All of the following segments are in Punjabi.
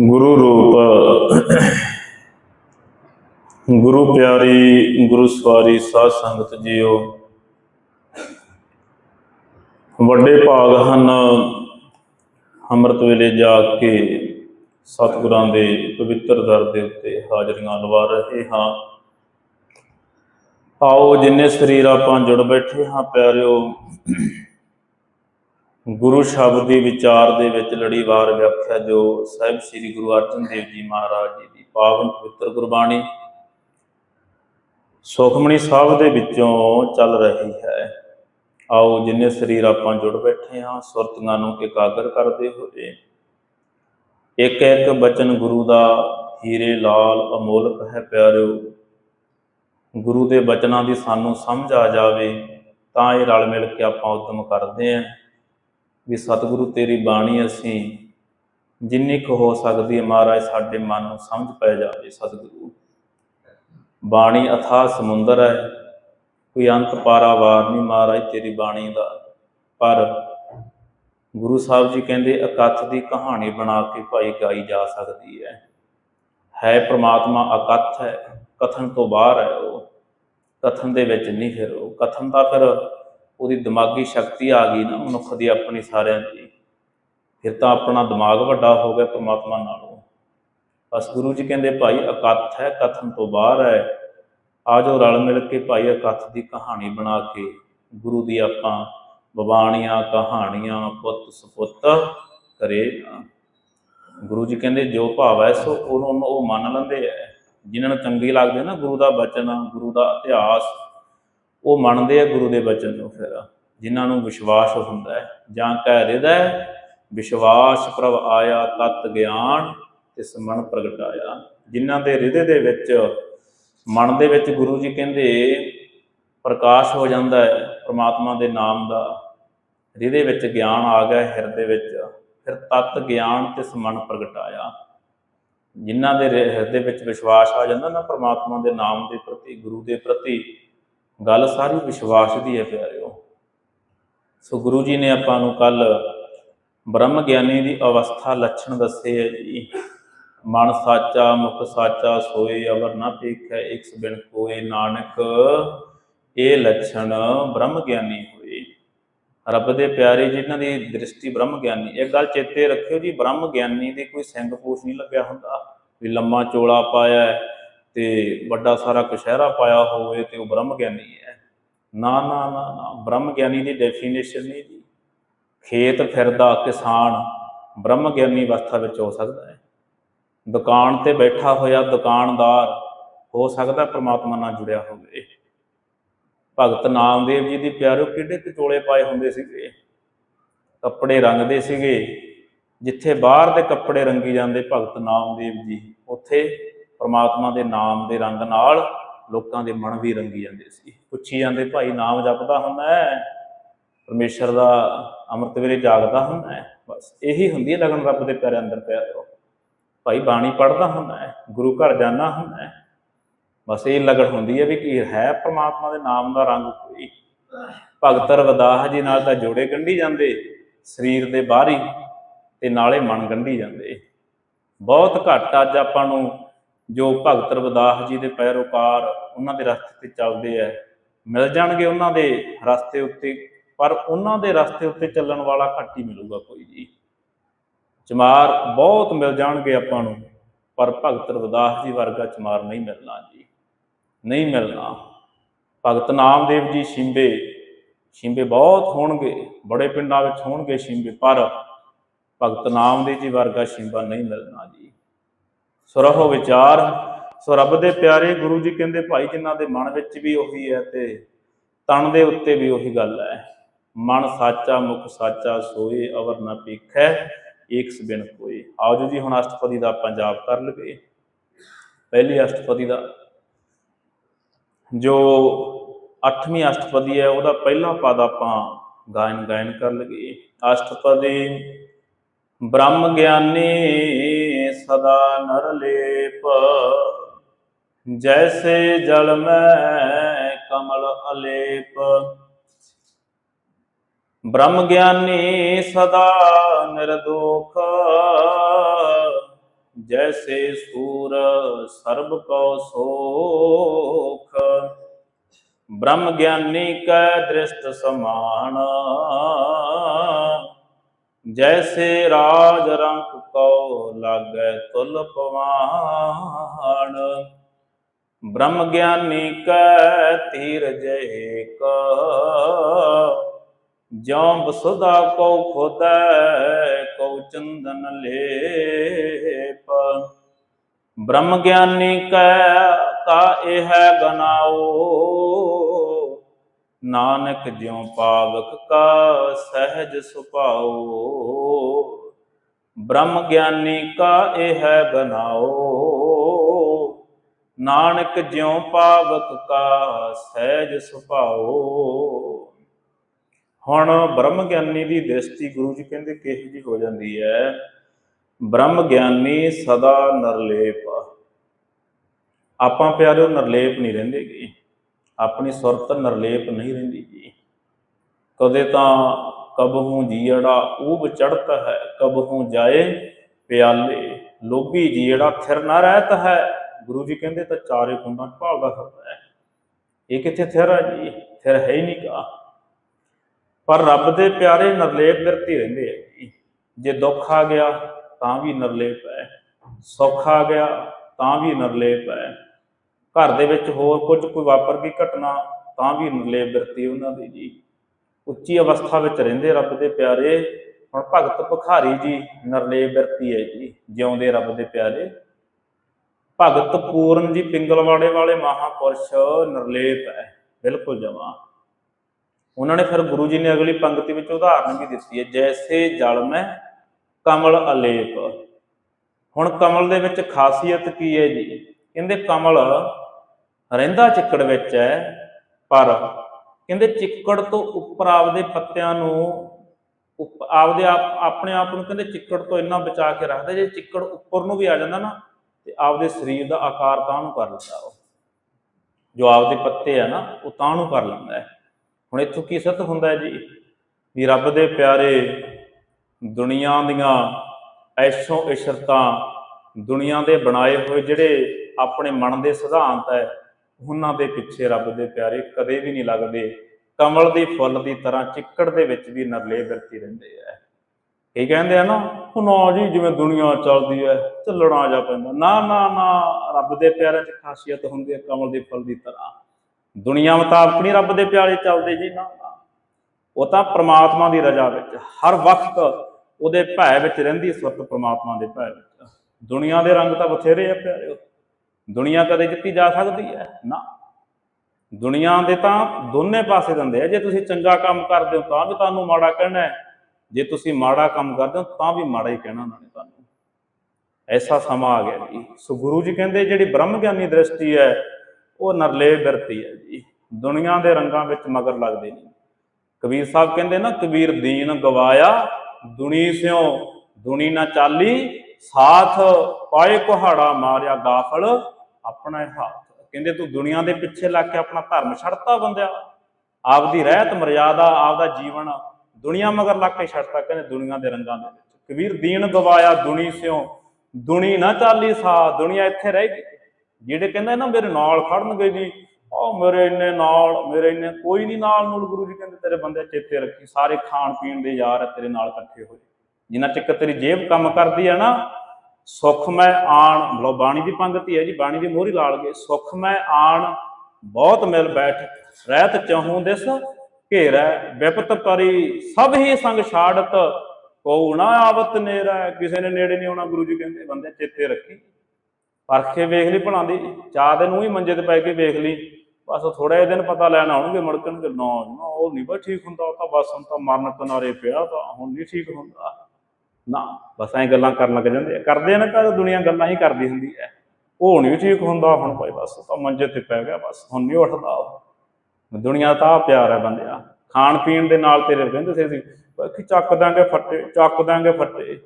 ਗੁਰੂ ਰੂਪ, ਗੁਰੂ ਪਿਆਰੀ, ਗੁਰੂ ਸਵਾਰੀ, ਸਾਧ ਸੰਗਤ ਜੀਓ। ਵੱਡੇ ਭਾਗ ਹਨ। ਅੰਮ੍ਰਿਤ ਵੇਲੇ ਜਾ ਕੇ ਸਤਿਗੁਰਾਂ ਦੇ ਪਵਿੱਤਰ ਦਰ ਦੇ ਉੱਤੇ ਹਾਜ਼ਰੀਆਂ ਲਵਾ ਰਹੇ ਹਾਂ। ਆਓ ਜਿੰਨੇ ਸਰੀਰ ਆਪਾਂ ਜੁੜ ਬੈਠੇ ਹਾਂ, ਪਿਆਰਿਓ ਗੁਰੂ ਸ਼ਬਦ ਦੀ ਵਿਚਾਰ ਦੇ ਵਿੱਚ ਲੜੀਵਾਰ ਵਿਆਖਿਆ ਜੋ ਸਾਹਿਬ ਸ੍ਰੀ ਗੁਰੂ ਅਰਜਨ ਦੇਵ ਜੀ ਮਹਾਰਾਜ ਜੀ ਦੀ ਪਾਵਨ ਪਵਿੱਤਰ ਗੁਰਬਾਣੀ ਸੁਖਮਣੀ ਸਾਹਿਬ ਦੇ ਵਿੱਚੋਂ ਚੱਲ ਰਹੀ ਹੈ। ਆਓ ਜਿੰਨੇ ਸਰੀਰ ਆਪਾਂ ਜੁੜ ਬੈਠੇ ਹਾਂ ਸੁਰਤਾਂ ਨੂੰ ਇਕਾਗਰ ਕਰਦੇ ਹੋਏ। ਇੱਕ ਇੱਕ ਬਚਨ ਗੁਰੂ ਦਾ ਹੀਰੇ ਲਾਲ ਅਮੋਲਕ ਹੈ ਪਿਆਰਿਓ। ਗੁਰੂ ਦੇ ਬਚਨਾਂ ਦੀ ਸਾਨੂੰ ਸਮਝ ਆ ਜਾਵੇ ਤਾਂ ਇਹ ਰਲ ਮਿਲ ਕੇ ਆਪਾਂ ਉਦਮ ਕਰਦੇ ਆਂ ਵੀ ਸਤਿਗੁਰੂ ਤੇਰੀ ਬਾਣੀ ਅਸੀਂ ਜਿੰਨੀ ਕੁ ਹੋ ਸਕਦੀ ਹੈ ਮਹਾਰਾਜ ਸਾਡੇ ਮਨ ਨੂੰ ਸਮਝ ਪੈ ਜਾਵੇ ਸਤਿਗੁਰੂ। ਬਾਣੀ ਅਥਾਹ ਸਮੁੰਦਰ ਹੈ, ਕੋਈ ਅੰਤ ਪਾਰਾਵਾਰ ਨਹੀਂ ਮਹਾਰਾਜ ਤੇਰੀ ਬਾਣੀ ਦਾ। ਪਰ ਗੁਰੂ ਸਾਹਿਬ ਜੀ ਕਹਿੰਦੇ, ਅਕਥ ਦੀ ਕਹਾਣੀ ਬਣਾ ਕੇ ਭਾਈ ਗਾਈ ਜਾ ਸਕਦੀ ਹੈ। ਹੈ ਪ੍ਰਮਾਤਮਾ ਅਕਥ ਹੈ, ਕਥਨ ਤੋਂ ਬਾਹਰ ਹੈ ਉਹ। ਕਥਨ ਦੇ ਵਿੱਚ ਨਹੀਂ ਫਿਰ ਉਹ। ਕਥਨ ਦਾ ਫਿਰ ਉਹਦੀ ਦਿਮਾਗੀ ਸ਼ਕਤੀ ਆ ਗਈ ਨਾ, ਮਨੁੱਖ ਦੀ ਆਪਣੀ ਸਾਰਿਆਂ ਦੀ। ਫਿਰ ਤਾਂ ਆਪਣਾ ਦਿਮਾਗ ਵੱਡਾ ਹੋ ਗਿਆ ਪ੍ਰਮਾਤਮਾ ਨਾਲੋਂ। ਬਸ ਗੁਰੂ ਜੀ ਕਹਿੰਦੇ, ਭਾਈ ਅਕਥ ਹੈ, ਕਥਨ ਤੋਂ ਬਾਹਰ ਹੈ। ਆਜੋ ਰਲ ਮਿਲ ਕੇ ਭਾਈ ਅਕਥ ਦੀ ਕਹਾਣੀ ਬਣਾ ਕੇ। ਗੁਰੂ ਦੀ ਆਪਾਂ ਬਬਾਣੀਆਂ ਕਹਾਣੀਆਂ ਪੁੱਤ ਸੁਪੁੱਤ ਕਰੇ ਗੁਰੂ ਜੀ ਕਹਿੰਦੇ, ਜੋ ਭਾਵ ਹੈ, ਸੋ ਉਹਨੂੰ ਉਹ ਮੰਨ ਲੈਂਦੇ ਐ ਜਿਨ੍ਹਾਂ ਨੂੰ ਚੰਗੀ ਲੱਗਦੇ ਨਾ ਗੁਰੂ ਦਾ ਬਚਨ, ਗੁਰੂ ਦਾ ਇਤਿਹਾਸ ਉਹ ਮੰਨਦੇ ਆ ਗੁਰੂ ਦੇ ਬਚਨ ਨੂੰ ਫਿਰ, ਜਿਨ੍ਹਾਂ ਨੂੰ ਵਿਸ਼ਵਾਸ ਹੁੰਦਾ ਹੈ, ਜਾਂ ਕਹਿ ਰਿਦਾ ਵਿਸ਼ਵਾਸ ਪ੍ਰਭ ਆਇਆ ਤਤ ਗਿਆਨ, ਤਿਸ ਸਮਣ ਪ੍ਰਗਟਾਇਆ ਜਿਨ੍ਹਾਂ ਦੇ ਹਿਰਦੇ ਦੇ ਵਿੱਚ, ਮਨ ਦੇ ਵਿੱਚ ਗੁਰੂ ਜੀ ਕਹਿੰਦੇ, ਪ੍ਰਕਾਸ਼ ਹੋ ਜਾਂਦਾ ਹੈ ਪ੍ਰਮਾਤਮਾ ਦੇ ਨਾਮ ਦਾ। ਹਿਰਦੇ ਵਿੱਚ ਗਿਆਨ ਆ ਗਿਆ ਹਿਰਦੇ ਵਿੱਚ। ਫਿਰ ਤਤ ਗਿਆਨ ਤਿਸ ਮਨ ਪ੍ਰਗਟਾਇਆ ਜਿਨ੍ਹਾਂ ਦੇ ਹਿਰਦੇ ਵਿੱਚ ਵਿਸ਼ਵਾਸ ਆ ਜਾਂਦਾ ਨਾ ਪ੍ਰਮਾਤਮਾ ਦੇ ਨਾਮ ਦੇ ਪ੍ਰਤੀ, ਗੁਰੂ ਦੇ ਪ੍ਰਤੀ ਗੱਲ ਸਾਰੀ ਵਿਸ਼ਵਾਸ ਦੀ ਹੈ ਪਿਆਰਿਓ। ਸੋ ਗੁਰੂ ਜੀ ਨੇ ਆਪਾਂ ਨੂੰ ਕੱਲ ਬ੍ਰਹਮ ਗਿਆਨੀ ਦੀ ਅਵਸਥਾ ਲੱਛਣ ਦੱਸੇ ਹੈ ਜੀ। ਮਨ ਸਾਚਾ, ਮੁਖ ਸਾਚਾ, ਸੋਏ ਅਵਰ ਨਾ ਪੇਖੈ ਇਕ ਬਿਨ ਕੋਏ ਨਾਨਕ। ਇਹ ਲੱਛਣ ਬ੍ਰਹਮ ਗਿਆਨੀ ਹੋਏ। ਰੱਬ ਦੇ ਪਿਆਰੇ ਜਿਨ੍ਹਾਂ ਦੀ ਦ੍ਰਿਸ਼ਟੀ ਬ੍ਰਹਮ ਗਿਆਨੀ, ਇਹ ਗੱਲ ਚੇਤੇ ਰੱਖਿਓ ਜੀ, ਬ੍ਰਹਮ ਗਿਆਨੀ ਦੇ ਕੋਈ ਸਿੰਘ ਪੂਛ ਨਹੀਂ ਲੱਗਿਆ ਹੁੰਦਾ। ਵੀ ਲੰਮਾ ਚੋਲਾ ਪਾਇਆ ਹੈ ਤੇ ਵੱਡਾ ਸਾਰਾ ਕਸ਼ਹਿਰਾ ਪਾਇਆ ਹੋਵੇ ਤੇ ਉਹ ਬ੍ਰਹਮ ਗਿਆਨੀ ਹੈ। ਨਾ ਨਾ ਨਾ ਨਾ ਬ੍ਰਹਮ ਗਿਆਨੀ ਦੀ ਡੈਫੀਨੇਸ਼ਨ ਨਹੀਂ ਜੀ। ਖੇਤ ਫਿਰਦਾ ਕਿਸਾਨ ਬ੍ਰਹਮ ਗਿਆਨੀ ਅਵਸਥਾ ਵਿੱਚ ਹੋ ਸਕਦਾ ਹੈ। ਦੁਕਾਨ ਤੇ ਬੈਠਾ ਹੋਇਆ ਦੁਕਾਨਦਾਰ ਹੋ ਸਕਦਾ ਪ੍ਰਮਾਤਮਾ ਨਾਲ ਜੁੜਿਆ ਹੋਵੇ। ਭਗਤ ਨਾਮਦੇਵ ਜੀ ਦੀ ਪਿਆਰੋ ਕਿੱਡੇ ਕਚੋਲੇ ਪਾਏ ਹੁੰਦੇ ਸੀਗੇ। ਕੱਪੜੇ ਰੰਗਦੇ ਸੀਗੇ। ਜਿੱਥੇ ਬਾਹਰ ਦੇ ਕੱਪੜੇ ਰੰਗੀ ਜਾਂਦੇ ਭਗਤ ਨਾਮਦੇਵ ਜੀ, ਉੱਥੇ ਪ੍ਰਮਾਤਮਾ ਦੇ ਨਾਮ ਦੇ ਰੰਗ ਨਾਲ ਲੋਕਾਂ ਦੇ ਮਨ ਵੀ ਰੰਗੀ ਜਾਂਦੇ ਸੀ। ਪੁੱਛੀ ਜਾਂਦੇ, ਭਾਈ, ਨਾਮ ਜਪਦਾ ਹੁੰਦਾ ਹੈ? ਪਰਮੇਸ਼ਰ ਦਾ ਅੰਮ੍ਰਿਤ ਵੇਲੇ ਜਾਗਦਾ ਹੁੰਦਾ ਹੈ? ਬਸ, ਇਹੀ ਹੁੰਦੀ ਹੈ ਲਗਨ ਰੱਬ ਦੇ ਪਿਆਰੇ ਅੰਦਰ ਪਿਆ ਪਿਆਰੋ ਭਾਈ, ਬਾਣੀ ਪੜਦਾ ਹੁੰਦਾ ਹੈ, ਗੁਰੂ ਘਰ ਜਾਣਾ ਹੁੰਦਾ ਹੈ। ਬਸ, ਇਹ ਲਗਨ ਹੁੰਦੀ ਹੈ ਵੀ ਕੀ ਹੈ, ਪ੍ਰਮਾਤਮਾ ਦੇ ਨਾਮ ਦਾ ਰੰਗ ਕੋਈ। ਭਗਤ ਰਵਿਦਾਸ ਜੀ ਨਾਲ ਤਾਂ ਜੋੜੇ ਗੰਢੀ ਜਾਂਦੇ, ਸਰੀਰ ਦੇ ਬਾਹਰੀ ਤੇ ਨਾਲੇ ਮਨ ਗੰਢੀ ਜਾਂਦੇ। ਬਹੁਤ ਘੱਟ ਅੱਜ ਆਪਾਂ ਨੂੰ ਜੋ ਭਗਤ ਰਵਿਦਾਸ ਜੀ ਦੇ ਪੈਰੋਕਾਰ ਉਹਨਾਂ ਦੇ ਰਸਤੇ ਤੇ ਚੱਲਦੇ ਆ, ਮਿਲ ਜਾਣਗੇ ਉਹਨਾਂ ਦੇ ਰਸਤੇ ਉੱਤੇ, ਪਰ ਉਹਨਾਂ ਦੇ ਰਸਤੇ ਉੱਤੇ ਚੱਲਣ ਵਾਲਾ ਘੱਟ ਹੀ ਮਿਲੂਗਾ ਕੋਈ ਜੀ। ਚਮਾਰ ਬਹੁਤ ਮਿਲ ਜਾਣਗੇ ਆਪਾਂ ਨੂੰ, ਪਰ ਭਗਤ ਰਵਿਦਾਸ ਜੀ ਵਰਗਾ ਚਮਾਰ ਨਹੀਂ ਮਿਲਣਾ ਜੀ। ਨਹੀਂ ਮਿਲਣਾ। ਭਗਤ ਨਾਮਦੇਵ ਜੀ ਸ਼ਿੰਬੇ ਸ਼ਿੰਬੇ ਬਹੁਤ ਹੋਣਗੇ, ਬੜੇ ਪਿੰਡਾਂ ਵਿੱਚ ਹੋਣਗੇ ਸ਼ਿੰਬੇ, ਪਰ ਭਗਤ ਨਾਮਦੇਵ ਜੀ ਵਰਗਾ ਸ਼ਿੰਬਾ ਨਹੀਂ ਮਿਲਣਾ ਜੀ। ਸੋ ਵਿਚਾਰ। ਸੋ ਰੱਬ ਦੇ ਪਿਆਰੇ ਗੁਰੂ ਜੀ ਕਹਿੰਦੇ, ਭਾਈ, ਜਿਨ੍ਹਾਂ ਦੇ ਮਨ ਵਿੱਚ ਵੀ ਉਹੀ ਹੈ ਤੇ ਤਨ ਦੇ ਉੱਤੇ ਵੀ ਉਹੀ ਗੱਲ ਹੈ। ਮਨ ਸਾਚਾ, ਮੁਖ ਸਾਚਾ, ਸੋਏ, ਅਵਰ ਨਾ ਪੀਖੈ, ਏਕ ਬਿਨ ਕੋਈ ਆਓ ਜੀ ਹੁਣ ਅਸ਼ਟਪਦੀ ਦਾ ਆਪਾਂ ਜਾਪ ਕਰ ਲਈਏ। ਪਹਿਲੀ ਅਸ਼ਟਪਦੀ ਦਾ ਜੋ 8ਵੀਂ ਅਸ਼ਟਪਦੀ ਹੈ, ਉਹਦਾ ਪਹਿਲਾ ਪਦ ਆਪਾਂ ਗਾਇਨ ਗਾਇਨ ਕਰ ਲਈਏ। ਅਸ਼ਟਪਦੀ, ਬ੍ਰਹਮ ਗਿਆਨੀ ਸਦਾ ਨਰ ਲੇਪ। ਜੈਸੇ ਜਲ ਮੈਂ ਕਮਲ ਅਲੇਪ। ਬ੍ਰਹਮ ਗਿਆਨੀ ਸਦਾ ਨਿਰਦੋਖ ਜੈਸੇ ਸੂਰ ਸਰਬ ਕਉ ਸੋਖ। ਬ੍ਰਹਮ ਗਿਆਨੀ ਕੈ ਦ੍ਰਿਸ਼ਟ ਸਮਾਨ। ਜੈਸੇ ਰਾਜ ਰੰਕ ਕਉ ਲਾਗੈ ਤੁਲ ਪਵਾਨ ਬ੍ਰਹਮ ਗਿਆਨੀ ਕੈ ਧੀਰਜ ਏਕ। ਜਿਉ ਬਸੁਦਾ ਕੋ ਖੋਦੈ, ਕਉ ਚੰਦਨ ਲੇਪ। ਬ੍ਰਹਮ ਗਿਆਨੀ ਕੈ, ਤਾ ਇਹ ਗਨਾਓ ਨਾਨਕ ਜਿਉ ਪਾਵਕ ਕਾ ਸਹਿਜ ਸੁਭਾਓ ਬ੍ਰਹਮ ਗਿਆਨੀ ਕਾ ਇਹ ਬਨਾਓ। ਨਾਨਕ ਜਿਉ ਪਾਵਕ ਕਾ ਸਹਿਜ ਸੁਭਾਓ। ਹੁਣ ਬ੍ਰਹਮ ਗਿਆਨੀ ਦੀ ਦ੍ਰਿਸ਼ਟੀ ਗੁਰੂ ਜੀ ਕਹਿੰਦੇ ਕਿਹੋ ਜੀ ਹੋ ਜਾਂਦੀ ਹੈ? ਬ੍ਰਹਮ ਗਿਆਨੀ ਸਦਾ ਨਿਰਲੇਪ। ਆਪਾਂ ਪਿਆਰਿਓ ਨਿਰਲੇਪ ਨਹੀਂ ਰਹਿੰਦੇ ਜੀ ਆਪਣੀ ਸੁਰਤ ਨਿਰਲੇਪ ਨਹੀਂ ਰਹਿੰਦੀ ਜੀ ਕਦੇ ਤਾਂ ਕਬਹੂ ਜੀੜਾ ਊਬ ਚੜਤ ਹੈ, ਕਬਹੂ ਜਾਏ ਪਿਆਲੇ। ਲੋਭੀ ਜੀੜਾ ਥਿਰ ਨਾ ਰਹਿਤ ਹੈ, ਗੁਰੂ ਜੀ ਕਹਿੰਦੇ ਤਾਂ ਚਾਰੇ ਕੁੰਡਾਂ ਭਾਲਦਾ ਫਿਰਦਾ ਹੈ। ਇਹ ਕਿੱਥੇ ਥਿਰ ਹੈ ਜੀ? ਥਿਰ ਹੈ ਹੀ ਨਹੀਂ ਕਾ ਪਰ ਰੱਬ ਦੇ ਪਿਆਰੇ ਨਰਲੇਪ ਬਿਰਤੀ ਰਹਿੰਦੇ ਆ ਜੀ। ਜੇ ਦੁੱਖ ਆ ਗਿਆ, ਤਾਂ ਵੀ ਨਰਲੇਪ ਹੈ। ਸੁੱਖ ਆ ਗਿਆ, ਤਾਂ ਵੀ ਨਰਲੇਪ ਹੈ। ਘਰ ਦੇ ਵਿੱਚ ਹੋਰ ਕੁਝ ਕੋਈ ਵਾਪਰ ਗਈ ਘਟਨਾ, ਤਾਂ ਵੀ ਨਿਰਲੇਪ ਬਿਰਤੀ ਉਹਨਾਂ ਦੀ ਜੀ। ਉੱਚੀ ਅਵਸਥਾ ਵਿੱਚ ਰਹਿੰਦੇ ਰੱਬ ਦੇ ਪਿਆਰੇ, ਹੁਣ ਭਗਤ ਭਖਾਰੀ ਜੀ ਨਿਰਲੇਪ ਬਿਰਤੀ ਹੈ ਜੀ, ਜਿਉਂਦੇ ਰੱਬ ਦੇ ਪਿਆਰੇ। ਭਗਤ ਪੂਰਨ ਜੀ ਪਿੰਗਲਵਾੜੇ ਵਾਲੇ ਮਹਾਪੁਰਸ਼ ਨਿਰਲੇਪ ਹੈ ਬਿਲਕੁਲ ਜਮਾ ਉਹਨਾਂ ਨੇ ਫਿਰ ਗੁਰੂ ਜੀ ਨੇ ਅਗਲੀ ਪੰਕਤੀ ਵਿੱਚ ਉਦਾਹਰਨ ਵੀ ਦਿੱਤੀ ਹੈ, ਜੈਸੇ ਜਲ ਮੈਂ ਕਮਲ ਅਲੇਪ। ਹੁਣ ਕਮਲ ਦੇ ਵਿੱਚ ਖਾਸੀਅਤ ਕੀ ਹੈ ਜੀ? ਕਹਿੰਦੇ ਕਮਲ ਰਹਿੰਦਾ ਚਿੱਕੜ ਵਿੱਚ ਹੈ, ਪਰ ਕਹਿੰਦੇ ਚਿੱਕੜ ਤੋਂ ਉੱਪਰ ਆਪਦੇ ਪੱਤਿਆਂ ਨੂੰ ਉੱਪ- ਆਪਦੇ ਆਪ, ਆਪਣੇ ਆਪ ਨੂੰ ਕਹਿੰਦੇ ਚਿੱਕੜ ਤੋਂ ਇੰਨਾ ਬਚਾ ਕੇ ਰੱਖਦਾ, ਜੇ ਚਿੱਕੜ ਉੱਪਰ ਨੂੰ ਵੀ ਆ ਜਾਂਦਾ ਨਾ, ਤੇ ਆਪਦੇ ਸਰੀਰ ਦਾ ਆਕਾਰ ਤਾਂ ਨੂੰ ਕਰ ਲੈਂਦਾ ਉਹ। ਜੋ ਆਪਦੇ ਪੱਤੇ ਆ ਨਾ, ਉਹ ਤਾਂ ਨੂੰ ਕਰ ਲੈਂਦਾ ਹੈ। ਹੁਣ ਇੱਥੋਂ ਕੀ ਸਿੱਧ ਹੁੰਦਾ ਹੈ ਜੀ? ਵੀ ਰੱਬ ਦੇ ਪਿਆਰੇ ਦੁਨੀਆ ਦੀਆਂ ਐਸ਼ੋ ਇਸ਼ਰਤਾਂ ਦੁਨੀਆ ਦੇ ਬਣਾਏ ਹੋਏ ਜਿਹੜੇ ਆਪਣੇ ਮਨ ਦੇ ਸਿਧਾਂਤ ਹੈ ਉਹਨਾਂ ਦੇ ਪਿੱਛੇ ਰੱਬ ਦੇ ਪਿਆਰੇ ਕਦੇ ਵੀ ਨਹੀਂ ਲੱਗਦੇ। ਕਮਲ ਦੀ ਫੁੱਲ ਦੀ ਤਰ੍ਹਾਂ ਚਿੱਕੜ ਦੇ ਵਿੱਚ ਵੀ ਨਰਲੇ ਵਰਤੀ ਰਹਿੰਦੇ ਆ। ਇਹ ਕਹਿੰਦੇ ਆ ਨਾ, ਉਹ ਨਾ ਜੀ ਜਿਵੇਂ ਦੁਨੀਆ ਚੱਲਦੀ ਹੈ ਚੱਲਣਾ ਜਾ ਪੈਂਦਾ। ਨਾ ਨਾ ਨਾ, ਰੱਬ ਦੇ ਪਿਆਰਿਆਂ 'ਚ ਖਾਸੀਅਤ ਹੁੰਦੀ ਹੈ ਕਮਲ ਦੇ ਫੁੱਲ ਦੀ ਤਰ੍ਹਾਂ। ਦੁਨੀਆ ਮੁਤਾਬਕ ਨਹੀਂ ਰੱਬ ਦੇ ਪਿਆਰੇ ਚੱਲਦੇ ਜੀ, ਨਾ ਨਾ। ਉਹ ਤਾਂ ਪ੍ਰਮਾਤਮਾ ਦੀ ਰਜ਼ਾ ਵਿੱਚ, ਹਰ ਵਕਤ ਉਹਦੇ ਭੈ ਵਿੱਚ ਰਹਿੰਦੀ ਸੁਰਤ ਪ੍ਰਮਾਤਮਾ ਦੇ ਭੈ ਵਿੱਚ। ਦੁਨੀਆ ਦੇ ਰੰਗ ਤਾਂ ਬਥੇਰੇ ਆ ਪਿਆਰਿਓ। ਦੁਨੀਆ ਕਦੇ ਜਿੱਤੀ ਜਾ ਸਕਦੀ ਹੈ? ਨਾ। ਦੁਨੀਆ ਦੇ ਤਾਂ ਦੋਨੇ ਪਾਸੇ ਦਿੰਦੇ ਆ। ਜੇ ਤੁਸੀਂ ਚੰਗਾ ਕੰਮ ਕਰਦੇ ਹੋ ਤਾਂ ਵੀ ਤੁਹਾਨੂੰ ਮਾੜਾ ਕਹਿਣਾ ਹੈ। ਜੇ ਤੁਸੀਂ ਮਾੜਾ ਕੰਮ ਕਰਦੇ ਹੋ ਤਾਂ ਵੀ ਮਾੜਾ ਹੀ ਕਹਿਣਾ ਉਹਨਾਂ ਨੇ ਤੁਹਾਨੂੰ। ਐਸਾ ਸਮਾਂ ਆ ਗਿਆ ਜੀ। ਸੋ ਗੁਰੂ ਜੀ ਕਹਿੰਦੇ ਜਿਹੜੀ ਬ੍ਰਹਮ ਗਿਆਨੀ ਦ੍ਰਿਸ਼ਟੀ ਹੈ, ਉਹ ਨਰਲੇ ਬਿਰਤੀ ਹੈ ਜੀ। ਦੁਨੀਆ ਦੇ ਰੰਗਾਂ ਵਿੱਚ ਮਗਰ ਲੱਗਦੇ ਨਹੀਂ ਕਬੀਰ ਸਾਹਿਬ ਕਹਿੰਦੇ ਨਾ, ਕਬੀਰ ਦੀਨ ਗਵਾਇਆ, ਦੁਨੀ ਸਿਓ ਦੁਨੀ ਨਾ ਚਾਲੀ, ਸਾਥ ਪਾਏ ਕੁਹਾੜਾ ਮਾਰਿਆ ਗਾਫਲ ਆਪਣਾ ਹੱਥ ਕਹਿੰਦੇ ਤੂੰ ਦੁਨੀਆ ਦੇ ਪਿੱਛੇ ਲੱਗ ਕੇ ਆਪਣਾ ਧਰਮ ਛੱਡਤਾ ਬੰਦਿਆ। ਆਪਦੀ ਰਹਿਤ, ਮਰਿਆਦਾ, ਆਪਦਾ ਜੀਵਨ ਦੁਨੀਆ ਮਗਰ ਲੱਗ ਕੇ ਛੱਡਤਾ ਕਹਿੰਦੇ ਦੁਨੀਆ ਦੇ ਰੰਗਾਂ ਦੇ ਵਿੱਚ। ਕਬੀਰ ਦੀਨ ਗਵਾਇਆ ਦੁਨੀ ਸਿਓ ਦੁਨੀ ਨਾ ਚਾਲੀ ਸਾ, ਦੁਨੀਆ ਇੱਥੇ ਰਹਿ ਗਈ। ਜਿਹੜੇ ਕਹਿੰਦੇ ਨਾ ਮੇਰੇ ਨਾਲ ਖੜਨਗੇ ਜੀ ਉਹ ਮੇਰੇ ਇੰਨੇ ਨਾਲ, ਮੇਰੇ ਇੰਨੇ, ਕੋਈ ਨਹੀਂ ਨਾਲ ਨੂੰ ਗੁਰੂ ਜੀ ਕਹਿੰਦੇ ਤੇਰੇ ਬੰਦੇ ਚੇਤੇ ਰੱਖੀ, ਸਾਰੇ ਖਾਣ ਪੀਣ ਦੇ ਯਾਰ ਤੇਰੇ ਨਾਲ ਇਕੱਠੇ ਹੋਏ। ਜਿੰਨਾ ਚਿਕ ਤੇਰੀ ਜੇਬ ਕੰਮ ਕਰਦੀ ਹੈ ਨਾ ਸੁਖ ਮੈਂ ਆਣ ਲੋ ਬਾਣੀ ਦੀ ਪੰਗਤੀ ਹੈ ਜੀ, ਬਾਣੀ ਦੀ ਮੋਹਰੀ ਲਾਲ ਗਏ, ਸੁਖ ਮੈਂ ਆਣ, ਬਹੁਤ ਮਿਲ ਬੈਠ, ਰਹਿਤ ਚਹੂੰ ਦਿਸ, ਘੇਰੈ, ਵਿਪਤ ਪਰੀ ਸਭ ਹੀ ਸੰਗ ਛਾੜਤ ਕੋ ਨਾ ਆਵਤ ਨੇਰਾ, ਕਿਸੇ ਨੇ ਨੇੜੇ ਨਹੀਂ ਆਉਣਾ, ਗੁਰੂ ਜੀ ਕਹਿੰਦੇ, ਬੰਦੇ ਚੇਤੇ ਰੱਖੀ। ਪਰਖੇ ਵੇਖ ਲਈ ਭਲਾ ਦੀ, ਚਾਹ ਦੇ ਨੂੰ ਹੀ ਮੰਜੇ ਤੇ ਪੈ ਕੇ ਵੇਖ ਲਈ, ਬਸ ਥੋੜੇ ਜਿਹੇ ਦਿਨ ਪਤਾ ਲੈਣ ਆਉਣਗੇ, ਮੜਕਣਗੇ, ਨਾ ਨਾ, ਉਹ ਨਹੀਂ ਬਸ ਠੀਕ ਹੁੰਦਾ, ਉਹ ਤਾਂ ਬਸ ਹੁਣ ਤਾਂ ਮਰਨ ਕਿਨਾਰੇ ਪਿਆ, ਤਾਂ ਹੁਣ ਨਹੀਂ ਠੀਕ ਹੁੰਦਾ। ਨਾ, ਬਸ ਐਂ ਗੱਲਾਂ ਕਰਨ ਲੱਗ ਜਾਂਦੇ ਆ। ਕਰਦੇ ਆ ਨਾ ਤਾਂ ਦੁਨੀਆ ਗੱਲਾਂ ਹੀ ਕਰਦੀ ਹੁੰਦੀ ਹੈ ਉਹ ਨਹੀਂ ਠੀਕ ਹੁੰਦਾ, ਹੁਣ ਭਾਈ ਬਸ ਉਹ ਤਾਂ ਮੰਜੇ ਤੇ ਪੈ ਗਿਆ ਬਸ, ਹੁਣ ਨਹੀਂ ਉੱਠਦਾ ਉਹ। ਦੁਨੀਆ ਤਾਂ ਆਹ ਪਿਆਰ ਹੈ ਬੰਦਿਆ। ਖਾਣ ਪੀਣ ਦੇ ਨਾਲ ਤੇਰੇ ਕਹਿੰਦੇ ਸੀ ਅਸੀਂ ਕਿ ਚੱਕ ਦਾਂਗੇ ਫੱਟੇ, ਚੱਕ ਦਾਂਗੇ ਫੱਟੇ।